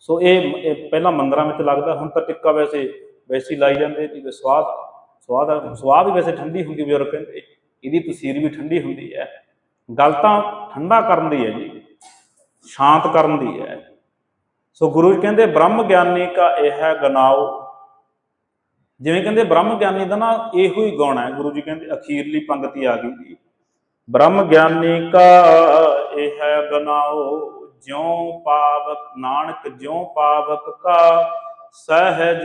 ਸੋ ਇਹ ਪਹਿਲਾਂ ਮੰਦਰਾਂ ਵਿੱਚ ਲੱਗਦਾ, ਹੁਣ ਤਾਂ ਟਿੱਕਾ ਵੈਸੇ ਵੈਸੇ ਲਾਈ ਜਾਂਦੇ ਕਿ ਸਵਾਦ ਸਵਾਦ ਸਵਾਦ ਵੀ ਵੈਸੇ ਠੰਡੀ ਹੁੰਦੀ ਬਜ਼ੁਰਗ ਕਹਿੰਦੇ, ਇਹਦੀ ਤਸੀਰ ਵੀ ਠੰਡੀ ਹੁੰਦੀ ਹੈ। ਗੱਲ ਤਾਂ ਠੰਡਾ ਕਰਨ ਦੀ ਹੈ ਜੀ, ਸ਼ਾਂਤ ਕਰਨ ਦੀ ਹੈ। ਸੋ ਗੁਰੂ ਜੀ ਕਹਿੰਦੇ, ਬ੍ਰਹਮ ਗਿਆਨੀ ਕਾ ਇਹ ਹੈ ਗਨਾਓ। ਜਿਵੇਂ ਕਹਿੰਦੇ, ਬ੍ਰਹਮ ਗਿਆਨੀ ਦਾ ਨਾ ਇਹੋ ਹੀ ਗੁਣ ਹੈ। ਗੁਰੂ ਜੀ ਕਹਿੰਦੇ, ਅਖੀਰਲੀ ਪੰਗਤੀ ਆ ਗਈ ਜੀ। ਬ੍ਰਹਮ ਗਿਆਨੀ ਕਾ ਇਹ ਹੈ ਗਨਾਓ, ਜਿਉ ਪਾਵਕ ਨਾਨਕ, ਜਿਉ ਪਾਵਕ ਕਾ ਸਹਿਜ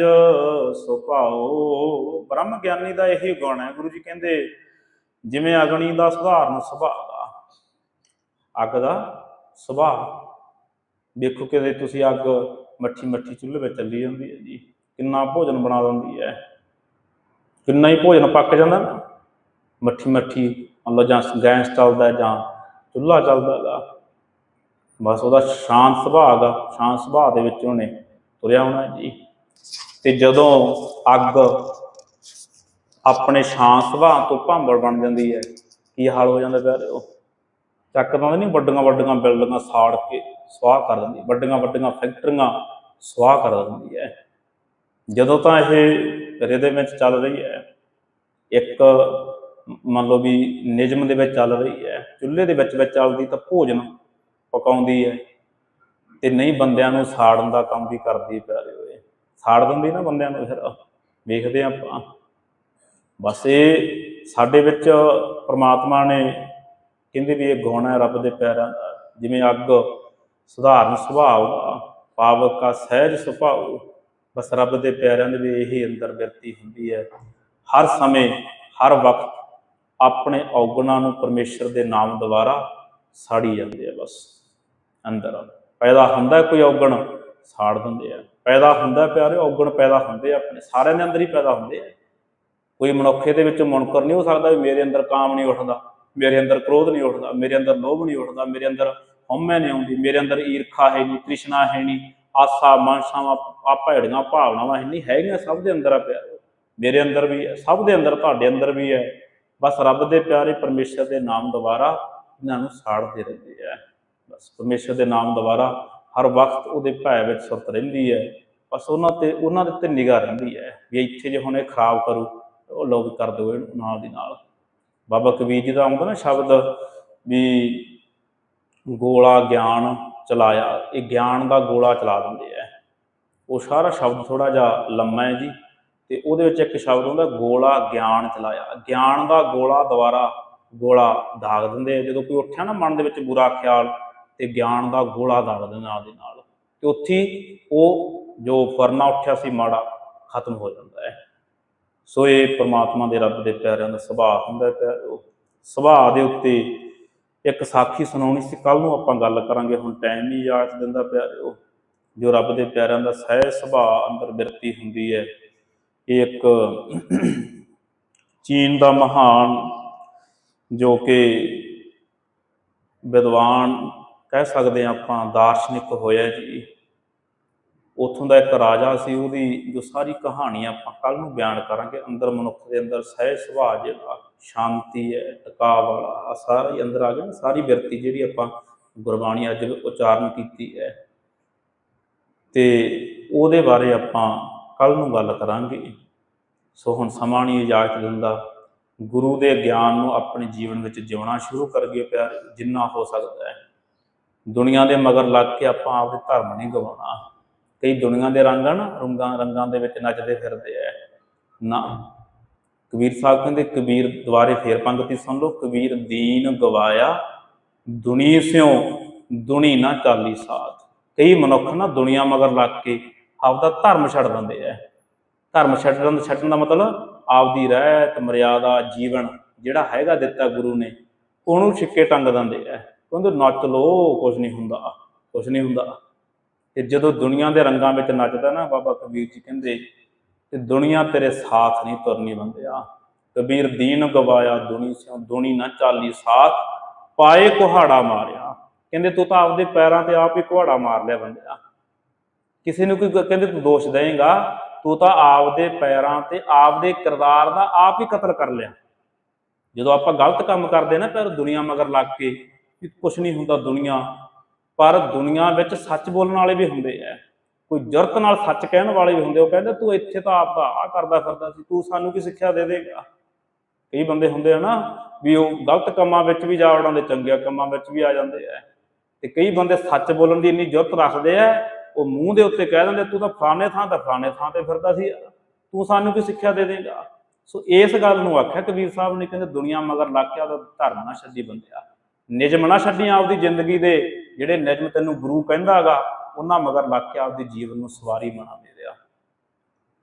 ਸੁਭਾਓ। ਬ੍ਰਹਮ ਗਿਆਨੀ ਦਾ ਇਹੀ ਗੁਣ ਹੈ। ਗੁਰੂ ਜੀ ਕਹਿੰਦੇ, ਜਿਵੇਂ ਅਗਨੀ ਦਾ ਸਧਾਰਨ ਸੁਭਾਅ ਦਾ, ਅੱਗ ਦਾ ਸੁਭਾਅ। ਦੇਖੋ ਕਿਤੇ ਤੁਸੀਂ ਅੱਗ ਮੱਠੀ ਮੱਠੀ ਚੁੱਲ੍ਹੇ ਵਿੱਚ ਚੱਲੀ ਜਾਂਦੀ ਹੈ ਜੀ। ਕਿੰਨਾ ਭੋਜਨ ਬਣਾ ਦਿੰਦੀ ਹੈ। ਕਿੰਨਾ ਹੀ ਭੋਜਨ ਪੱਕ ਜਾਂਦਾ ਨਾ। ਮੱਠੀ ਮੱਠੀ ਮਤਲਬ ਜਾਂ ਗੈਸ ਚੱਲਦਾ ਜਾਂ ਚੁੱਲ੍ਹਾ ਚੱਲਦਾ ਹੈਗਾ। ਬਸ ਉਹਦਾ ਸ਼ਾਂਤ ਸੁਭਾਅ ਦਾ ਸ਼ਾਂਤ ਸੁਭਾਅ ਦੇ ਵਿੱਚ ਉਹਨੇ ਤੁਰਿਆ ਹੋਣਾ ਜੀ। ਤੇ ਜਦੋਂ ਅੱਗ ਆਪਣੇ ਸ਼ਾਂਤ ਸੁਭਾਅ ਤੋਂ ਭਾਂਬੜ ਬਣ ਜਾਂਦੀ ਹੈ, ਕੀ ਹਾਲ ਹੋ ਜਾਂਦਾ ਪਿਆਰੇ? ਉਹ ਚੱਕਦਾ ਨਹੀਂ, ਵੱਡੀਆਂ ਵੱਡੀਆਂ ਬਿਲਡਿੰਗਾਂ ਸਾੜ ਕੇ ਸਵਾਹ ਕਰ ਦਿੰਦੀ ਵੱਡੀਆਂ ਵੱਡੀਆਂ ਫੈਕਟਰੀਆਂ ਸਵਾਹ ਕਰ ਦਿੰਦੀ ਹੈ। ਜਦੋਂ ਤਾਂ ਇਹ ਰਿਦੇ ਵਿੱਚ ਚੱਲ ਰਹੀ ਹੈ, ਇੱਕ ਮੰਨ ਲਓ ਵੀ ਨਿਯਮ ਦੇ ਵਿੱਚ ਚੱਲ ਰਹੀ ਹੈ, ਚੁੱਲ੍ਹੇ ਦੇ ਵਿੱਚ ਵਿੱਚ ਚੱਲਦੀ ਤਾਂ ਭੋਜਨ ਪਕਾਉਂਦੀ ਹੈ। ਤੇ ਨਹੀਂ ਬੰਦਿਆਂ ਨੂੰ ਸਾੜਨ ਦਾ ਕੰਮ ਵੀ ਕਰਦੀ ਪਿਆਰੇ ਹੋਏ। ਸਾੜ ਦਿੰਦੀ ਨਾ ਬੰਦਿਆਂ ਨੂੰ ਫਿਰ। ਵੇਖਦੇ ਹਾਂ ਆਪਾਂ। ਬਸ ਇਹ ਸਾਡੇ ਵਿੱਚ ਪ੍ਰਮਾਤਮਾ ਨੇ ਕਹਿੰਦੇ ਵੀ ਇਹ ਗੁਣ ਹੈ ਰੱਬ ਦੇ ਪਿਆਰਿਆਂ ਦਾ। ਜਿਵੇਂ ਅੱਗ ਸੁਧਾਰਨ ਸੁਭਾਅ ਪਾਵਕ ਕਾ ਸਹਿਜ ਸੁਭਾਅ ਬਸ ਰੱਬ ਦੇ ਪਿਆਰਿਆਂ ਦੇ ਵੀ ਇਹੀ ਅੰਦਰ ਬਿਰਤੀ ਹੁੰਦੀ ਹੈ। ਹਰ ਸਮੇਂ, ਹਰ ਵਕਤ ਆਪਣੇ ਔਗਣਾਂ ਨੂੰ ਪਰਮੇਸ਼ਰ ਦੇ ਨਾਮ ਦੁਆਰਾ ਸਾੜੀ ਜਾਂਦੇ ਆ ਬਸ। ਅੰਦਰ ਪੈਦਾ ਹੁੰਦਾ ਕੋਈ ਔਗਣ, ਸਾੜ ਦਿੰਦੇ ਆ। ਪੈਦਾ ਹੁੰਦਾ ਪਿਆਰੇ ਔਗਣ ਪੈਦਾ ਹੁੰਦੇ ਆ ਆਪਣੇ। ਸਾਰਿਆਂ ਦੇ ਅੰਦਰ ਹੀ ਪੈਦਾ ਹੁੰਦੇ ਆ। ਕੋਈ ਮਨੁੱਖੇ ਦੇ ਵਿੱਚ ਮੁਨਕਰ ਨਹੀਂ ਹੋ ਸਕਦਾ ਵੀ ਮੇਰੇ ਅੰਦਰ ਕਾਮ ਨਹੀਂ ਉੱਠਦਾ, ਮੇਰੇ ਅੰਦਰ ਕ੍ਰੋਧ ਨਹੀਂ ਉੱਠਦਾ, ਮੇਰੇ ਅੰਦਰ ਲੋਭ ਨਹੀਂ ਉੱਠਦਾ, ਮੇਰੇ ਅੰਦਰ ਹਉਮੈ ਨਹੀਂ ਆਉਂਦੀ, ਮੇਰੇ ਅੰਦਰ ਈਰਖਾ ਹੈ ਨਹੀਂ, ਤ੍ਰਿਸ਼ਨਾ ਹੈ ਨਹੀਂ, ਆਸਾ, ਮਨਸ਼ਾਵਾਂ ਆ ਭੈੜੀਆਂ ਭਾਵਨਾਵਾਂ ਹੈ ਨਹੀਂ ਹੈਗੀਆਂ ਸਭ ਦੇ ਅੰਦਰ ਆ ਪਿਆਰੇ ਮੇਰੇ ਅੰਦਰ ਵੀ ਹੈ, ਸਭ ਦੇ ਅੰਦਰ, ਤੁਹਾਡੇ ਅੰਦਰ ਵੀ ਹੈ। ਬਸ ਰੱਬ ਦੇ ਪਿਆਰੇ ਪਰਮੇਸ਼ਰ ਦੇ ਨਾਮ ਦੁਆਰਾ ਇਹਨਾਂ ਨੂੰ ਸਾੜਦੇ ਰਹਿੰਦੇ ਆ। ਬਸ, ਪਰਮੇਸ਼ਰ ਦੇ ਨਾਮ ਦੁਆਰਾ ਹਰ ਵਕਤ ਉਹਦੇ ਭੈ ਵਿੱਚ ਸੁਰਤ ਰਹਿੰਦੀ ਹੈ। ਬਸ ਉਹਨਾਂ ਤੇ, ਉਹਨਾਂ ਦੇ ਉੱਤੇ ਨਿਗਾਹ ਰਹਿੰਦੀ ਹੈ ਵੀ ਇੱਥੇ ਜੇ ਹੁਣ ਇਹ ਖਰਾਬ ਕਰੂ ਉਹ ਲੋਕ ਕਰ ਦਿਓ ਇਹਨੂੰ ਨਾਲ ਦੀ ਨਾਲ। ਬਾਬਾ ਕਬੀਰ ਜੀ ਦਾ ਆਉਂਦਾ ਨਾ ਸ਼ਬਦ ਵੀ ਗੋਲਾ ਗਿਆਨ ਚਲਾਇਆ, ਇਹ ਗਿਆਨ ਦਾ ਗੋਲਾ ਚਲਾ ਦਿੰਦੇ ਆ। ਉਹ ਸਾਰਾ ਸ਼ਬਦ ਥੋੜਾ ਜਿਹਾ ਲੰਮਾ ਹੈ ਜੀ, ਤੇ ਉਹਦੇ ਵਿੱਚ ਇੱਕ ਸ਼ਬਦ ਹੁੰਦਾ, ਗੋਲਾ ਗਿਆਨ ਚਲਾਇਆ। ਗਿਆਨ ਦਾ ਗੋਲਾ ਦੁਆਰਾ ਗੋਲਾ ਦਾਗ ਦਿੰਦੇ ਆ। ਜਦੋਂ ਕੋਈ ਉੱਠਿਆ ਨਾ ਮਨ ਦੇ ਵਿੱਚ ਬੁਰਾ ਖਿਆਲ ਤੇ ਗਿਆਨ ਦਾ ਗੋਲਾ ਦਾਗ ਦੇ ਨਾਲ ਦੇ ਨਾਲ। ਤੇ ਉੱਥੇ ਉਹ ਜੋ ਫਰਨਾ ਉੱਠਿਆ ਸੀ ਮਾੜਾ, ਖਤਮ ਹੋ ਜਾਂਦਾ ਹੈ। ਸੋ ਇਹ ਪ੍ਰਮਾਤਮਾ ਦੇ ਰੱਬ ਦੇ ਪਿਆਰਿਆਂ ਦਾ ਸੁਭਾਅ ਹੁੰਦਾ ਹੈ ਸੁਭਾਅ ਦੇ ਉੱਤੇ ਇੱਕ ਸਾਖੀ ਸੁਣਾਉਣੀ ਸੀ ਕੱਲ ਨੂੰ ਆਪਾਂ ਗੱਲ ਕਰਾਂਗੇ, ਹੁਣ ਟਾਈਮ ਨਹੀਂ ਯਾਦ ਦਿੰਦਾ ਪਿਆਰਿਓ। ਜੋ ਰੱਬ ਦੇ ਪਿਆਰਿਆਂ ਦਾ ਸਹਿ ਸੁਭਾਅ ਅੰਦਰ ਬਿਰਤੀ ਹੁੰਦੀ ਹੈ, ਇਹ ਇੱਕ ਚੀਨ ਦਾ ਮਹਾਨ ਜੋ ਕਿ ਵਿਦਵਾਨ ਕਹਿ ਸਕਦੇ ਹਾਂ ਆਪਾਂ ਦਾਰਸ਼ਨਿਕ ਹੋਇਆ ਜੀ। ਉੱਥੋਂ ਦਾ ਇੱਕ ਰਾਜਾ ਸੀ, ਉਹਦੀ ਜੋ ਸਾਰੀ ਕਹਾਣੀ ਆਪਾਂ ਕੱਲ ਨੂੰ ਬਿਆਨ ਕਰਾਂਗੇ। ਅੰਦਰ ਮਨੁੱਖ ਦੇ ਅੰਦਰ ਸਹਿ ਸੁਭਾਅ ਜਿਹੜਾ, ਸ਼ਾਂਤੀ ਹੈ ਟਿਕਾਅ ਵਾਲਾ, ਆਹ ਸਾਰਾ ਹੀ ਅੰਦਰ ਆ ਗਿਆ ਸਾਰੀ ਬਿਰਤੀ ਜਿਹੜੀ ਆਪਾਂ ਗੁਰਬਾਣੀ ਅੱਜ ਉਚਾਰਨ ਕੀਤੀ ਹੈ। ਤੇ ਉਹਦੇ ਬਾਰੇ ਆਪਾਂ ਕੱਲ ਨੂੰ ਗੱਲ ਕਰਾਂਗੇ। ਸੋ ਹੁਣ ਸਮਾਂ ਨਹੀਂ ਇਜਾਜ਼ਤ ਦਿੰਦਾ। ਗੁਰੂ ਦੇ ਗਿਆਨ ਨੂੰ ਆਪਣੇ ਜੀਵਨ ਵਿੱਚ ਜਿਉਣਾ ਸ਼ੁਰੂ ਕਰੀਏ ਪਿਆਰੇ, ਜਿੰਨਾ ਹੋ ਸਕਦਾ ਹੈ। ਦੁਨੀਆ ਦੇ ਮਗਰ ਲੱਗ ਕੇ ਆਪਾਂ ਆਪਦੇ ਧਰਮ ਨਹੀਂ ਗਵਾਉਣਾ। ਕਈ ਦੁਨੀਆ ਦੇ ਰੰਗ ਹਨ ਨਾ ਰੰਗਾਂ ਰੰਗਾਂ ਦੇ ਵਿੱਚ ਨੱਚਦੇ ਫਿਰਦੇ ਐ ਨਾ। ਕਬੀਰ ਸਾਹਿਬ ਕਹਿੰਦੇ, ਕਬੀਰ ਦੁਆਰੇ ਫੇਰ ਪੰਗਤੀ ਸੁਣ ਲਓ। ਕਬੀਰ ਦੀਨ ਗਵਾਇਆ, ਦੁਨੀ ਸਿਓ ਦੁਨੀ ਨਾ ਚਾਲੀ ਸਾਥ। ਕਈ ਮਨੁੱਖ ਨਾ ਦੁਨੀਆ ਮਗਰ ਲੱਗ ਕੇ ਆਪਦਾ ਧਰਮ ਛੱਡ ਦਿੰਦੇ ਐ ਧਰਮ ਛੱਡਣ ਛੱਡਣ ਦਾ ਮਤਲਬ ਆਪਦੀ ਰਹਿਤ, ਮਰਿਆਦਾ, ਜੀਵਨ ਜਿਹੜਾ ਹੈਗਾ ਦਿੱਤਾ ਗੁਰੂ ਨੇ, ਉਹਨੂੰ ਛਿੱਕੇ ਟੰਗ ਦਿੰਦੇ ਐ ਕਹਿੰਦੇ ਨੱਚ ਲੋ ਕੁਝ ਨਹੀਂ ਹੁੰਦਾ ਕੁਝ ਨਹੀਂ ਹੁੰਦਾ। ਤੇ ਜਦੋਂ ਦੁਨੀਆ ਦੇ ਰੰਗਾਂ ਵਿੱਚ ਨੱਚਦਾ ਨਾ ਬਾਬਾ ਕਬੀਰ ਜੀ ਕਹਿੰਦੇ, ਤੇ ਦੁਨੀਆ ਤੇਰੇ ਸਾਥ ਨਹੀਂ ਤੁਰਨੀ ਬੰਦਿਆ ਕਬੀਰ ਦੀਨ ਗਵਾਇਆ ਦੁਨੀ ਸਿਓ ਦੁਨੀ ਨਾ ਚਾਲੀ ਸਾਥ, ਪਾਏ ਕੁਹਾੜਾ ਮਾਰਿਆ। ਕਹਿੰਦੇ, ਤੂੰ ਤਾਂ ਆਪਦੇ ਪੈਰਾਂ ਤੇ ਆਪ ਹੀ ਕੁਹਾੜਾ ਮਾਰ ਲਿਆ ਬੰਦਿਆ ਕਿਸੇ ਨੂੰ ਕੋਈ ਕਹਿੰਦੇ, ਤੂੰ ਦੋਸ਼ ਦੇਏਗਾ ਤੂੰ ਤਾਂ ਆਪਦੇ ਪੈਰਾਂ ਤੇ, ਆਪਦੇ ਕਿਰਦਾਰ ਦਾ ਆਪ ਹੀ ਕਤਲ ਕਰ ਲਿਆ। ਜਦੋਂ ਆਪਾਂ ਗਲਤ ਕੰਮ ਕਰਦੇ ਨਾ ਪਰ ਦੁਨੀਆ ਮਗਰ ਲੱਗ ਕੇ ਵੀ ਕੁਝ ਨਹੀਂ ਹੁੰਦਾ ਦੁਨੀਆ, ਪਰ ਦੁਨੀਆ ਵਿੱਚ ਸੱਚ ਬੋਲਣ ਵਾਲੇ ਵੀ ਹੁੰਦੇ ਐ ਕੋਈ ਜੁਰਤ ਨਾਲ ਸੱਚ ਕਹਿਣ ਵਾਲੇ ਵੀ ਹੁੰਦੇ ਉਹ ਕਹਿੰਦੇ, ਤੂੰ ਇੱਥੇ ਤਾਂ ਆਪ ਦਾ ਆ ਕਰਦਾ ਫਿਰਦਾ ਸੀ। ਤੂੰ ਸਾਨੂੰ ਕੀ ਸਿੱਖਿਆ ਦੇ ਦੇਗਾ? ਕਈ ਬੰਦੇ ਹੁੰਦੇ ਆ ਨਾ ਵੀ ਉਹ ਗਲਤ ਕੰਮਾਂ ਵਿੱਚ ਵੀ ਜਾ ਵੜਾਂਦੇ ਚੰਗੇ ਕੰਮਾਂ ਵਿੱਚ ਵੀ ਆ ਜਾਂਦੇ ਐ ਤੇ ਕਈ ਬੰਦੇ ਸੱਚ ਬੋਲਣ ਦੀ ਇੰਨੀ ਜੁਰਤ ਰੱਖਦੇ ਐ ਉਹ ਮੂੰਹ ਦੇ ਉੱਤੇ ਕਹਿ ਦਿੰਦੇ, ਤੂੰ ਤਾਂ ਫਲਾਣੇ ਥਾਂ ਤਾਂ ਫਲਾਣੇ ਥਾਂ ਤੇ ਫਿਰਦਾ ਸੀ। ਤੂੰ ਸਾਨੂੰ ਕੀ ਸਿੱਖਿਆ ਦੇ ਦੇਗਾ? ਸੋ ਇਸ ਗੱਲ ਨੂੰ ਆਖਿਆ ਕਬੀਰ ਸਾਹਿਬ ਨੇ। ਕਹਿੰਦੇ, ਦੁਨੀਆ ਮਗਰ ਲੱਗ ਕੇ ਉਹਦਾ ਧਰਮ ਨਾ ਛੱਡੀ ਬੰਦਿਆ ਨਿਜਮ ਨਾ ਛੱਡੀ ਆਪਦੀ ਜ਼ਿੰਦਗੀ ਦੇ, ਜਿਹੜੇ ਨਿਜਮ ਤੈਨੂੰ ਗੁਰੂ ਕਹਿੰਦਾਗਾ ਉਹਨਾਂ ਮਗਰ ਲੱਗ ਕੇ ਆਪਦੇ ਜੀਵਨ ਨੂੰ ਸਵਾਰੀ ਬਣਾ ਦੇ ਰਿਹਾ।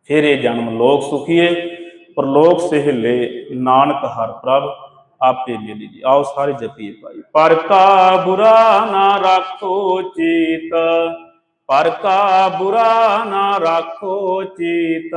ਫਿਰ ਇਹ ਜਨਮ ਲੋਕ ਸੁਖੀਏ ਪਰਲੋਕ ਸਹਿਲੇ ਨਾਨਕ ਹਰ ਪ੍ਰਭ, ਆਪੇ ਮਿਲੀ ਜੀ। ਆਓ ਸਾਰੇ ਜਪੀਏ ਭਾਈ। ਪਰ ਕਾ ਬੁਰਾ ਨਾ ਰੱਖੋ ਚੀਤ, ਪਰ ਕਾ ਬੁਰਾ ਨਾ ਰੱਖੋ ਚੀਤ।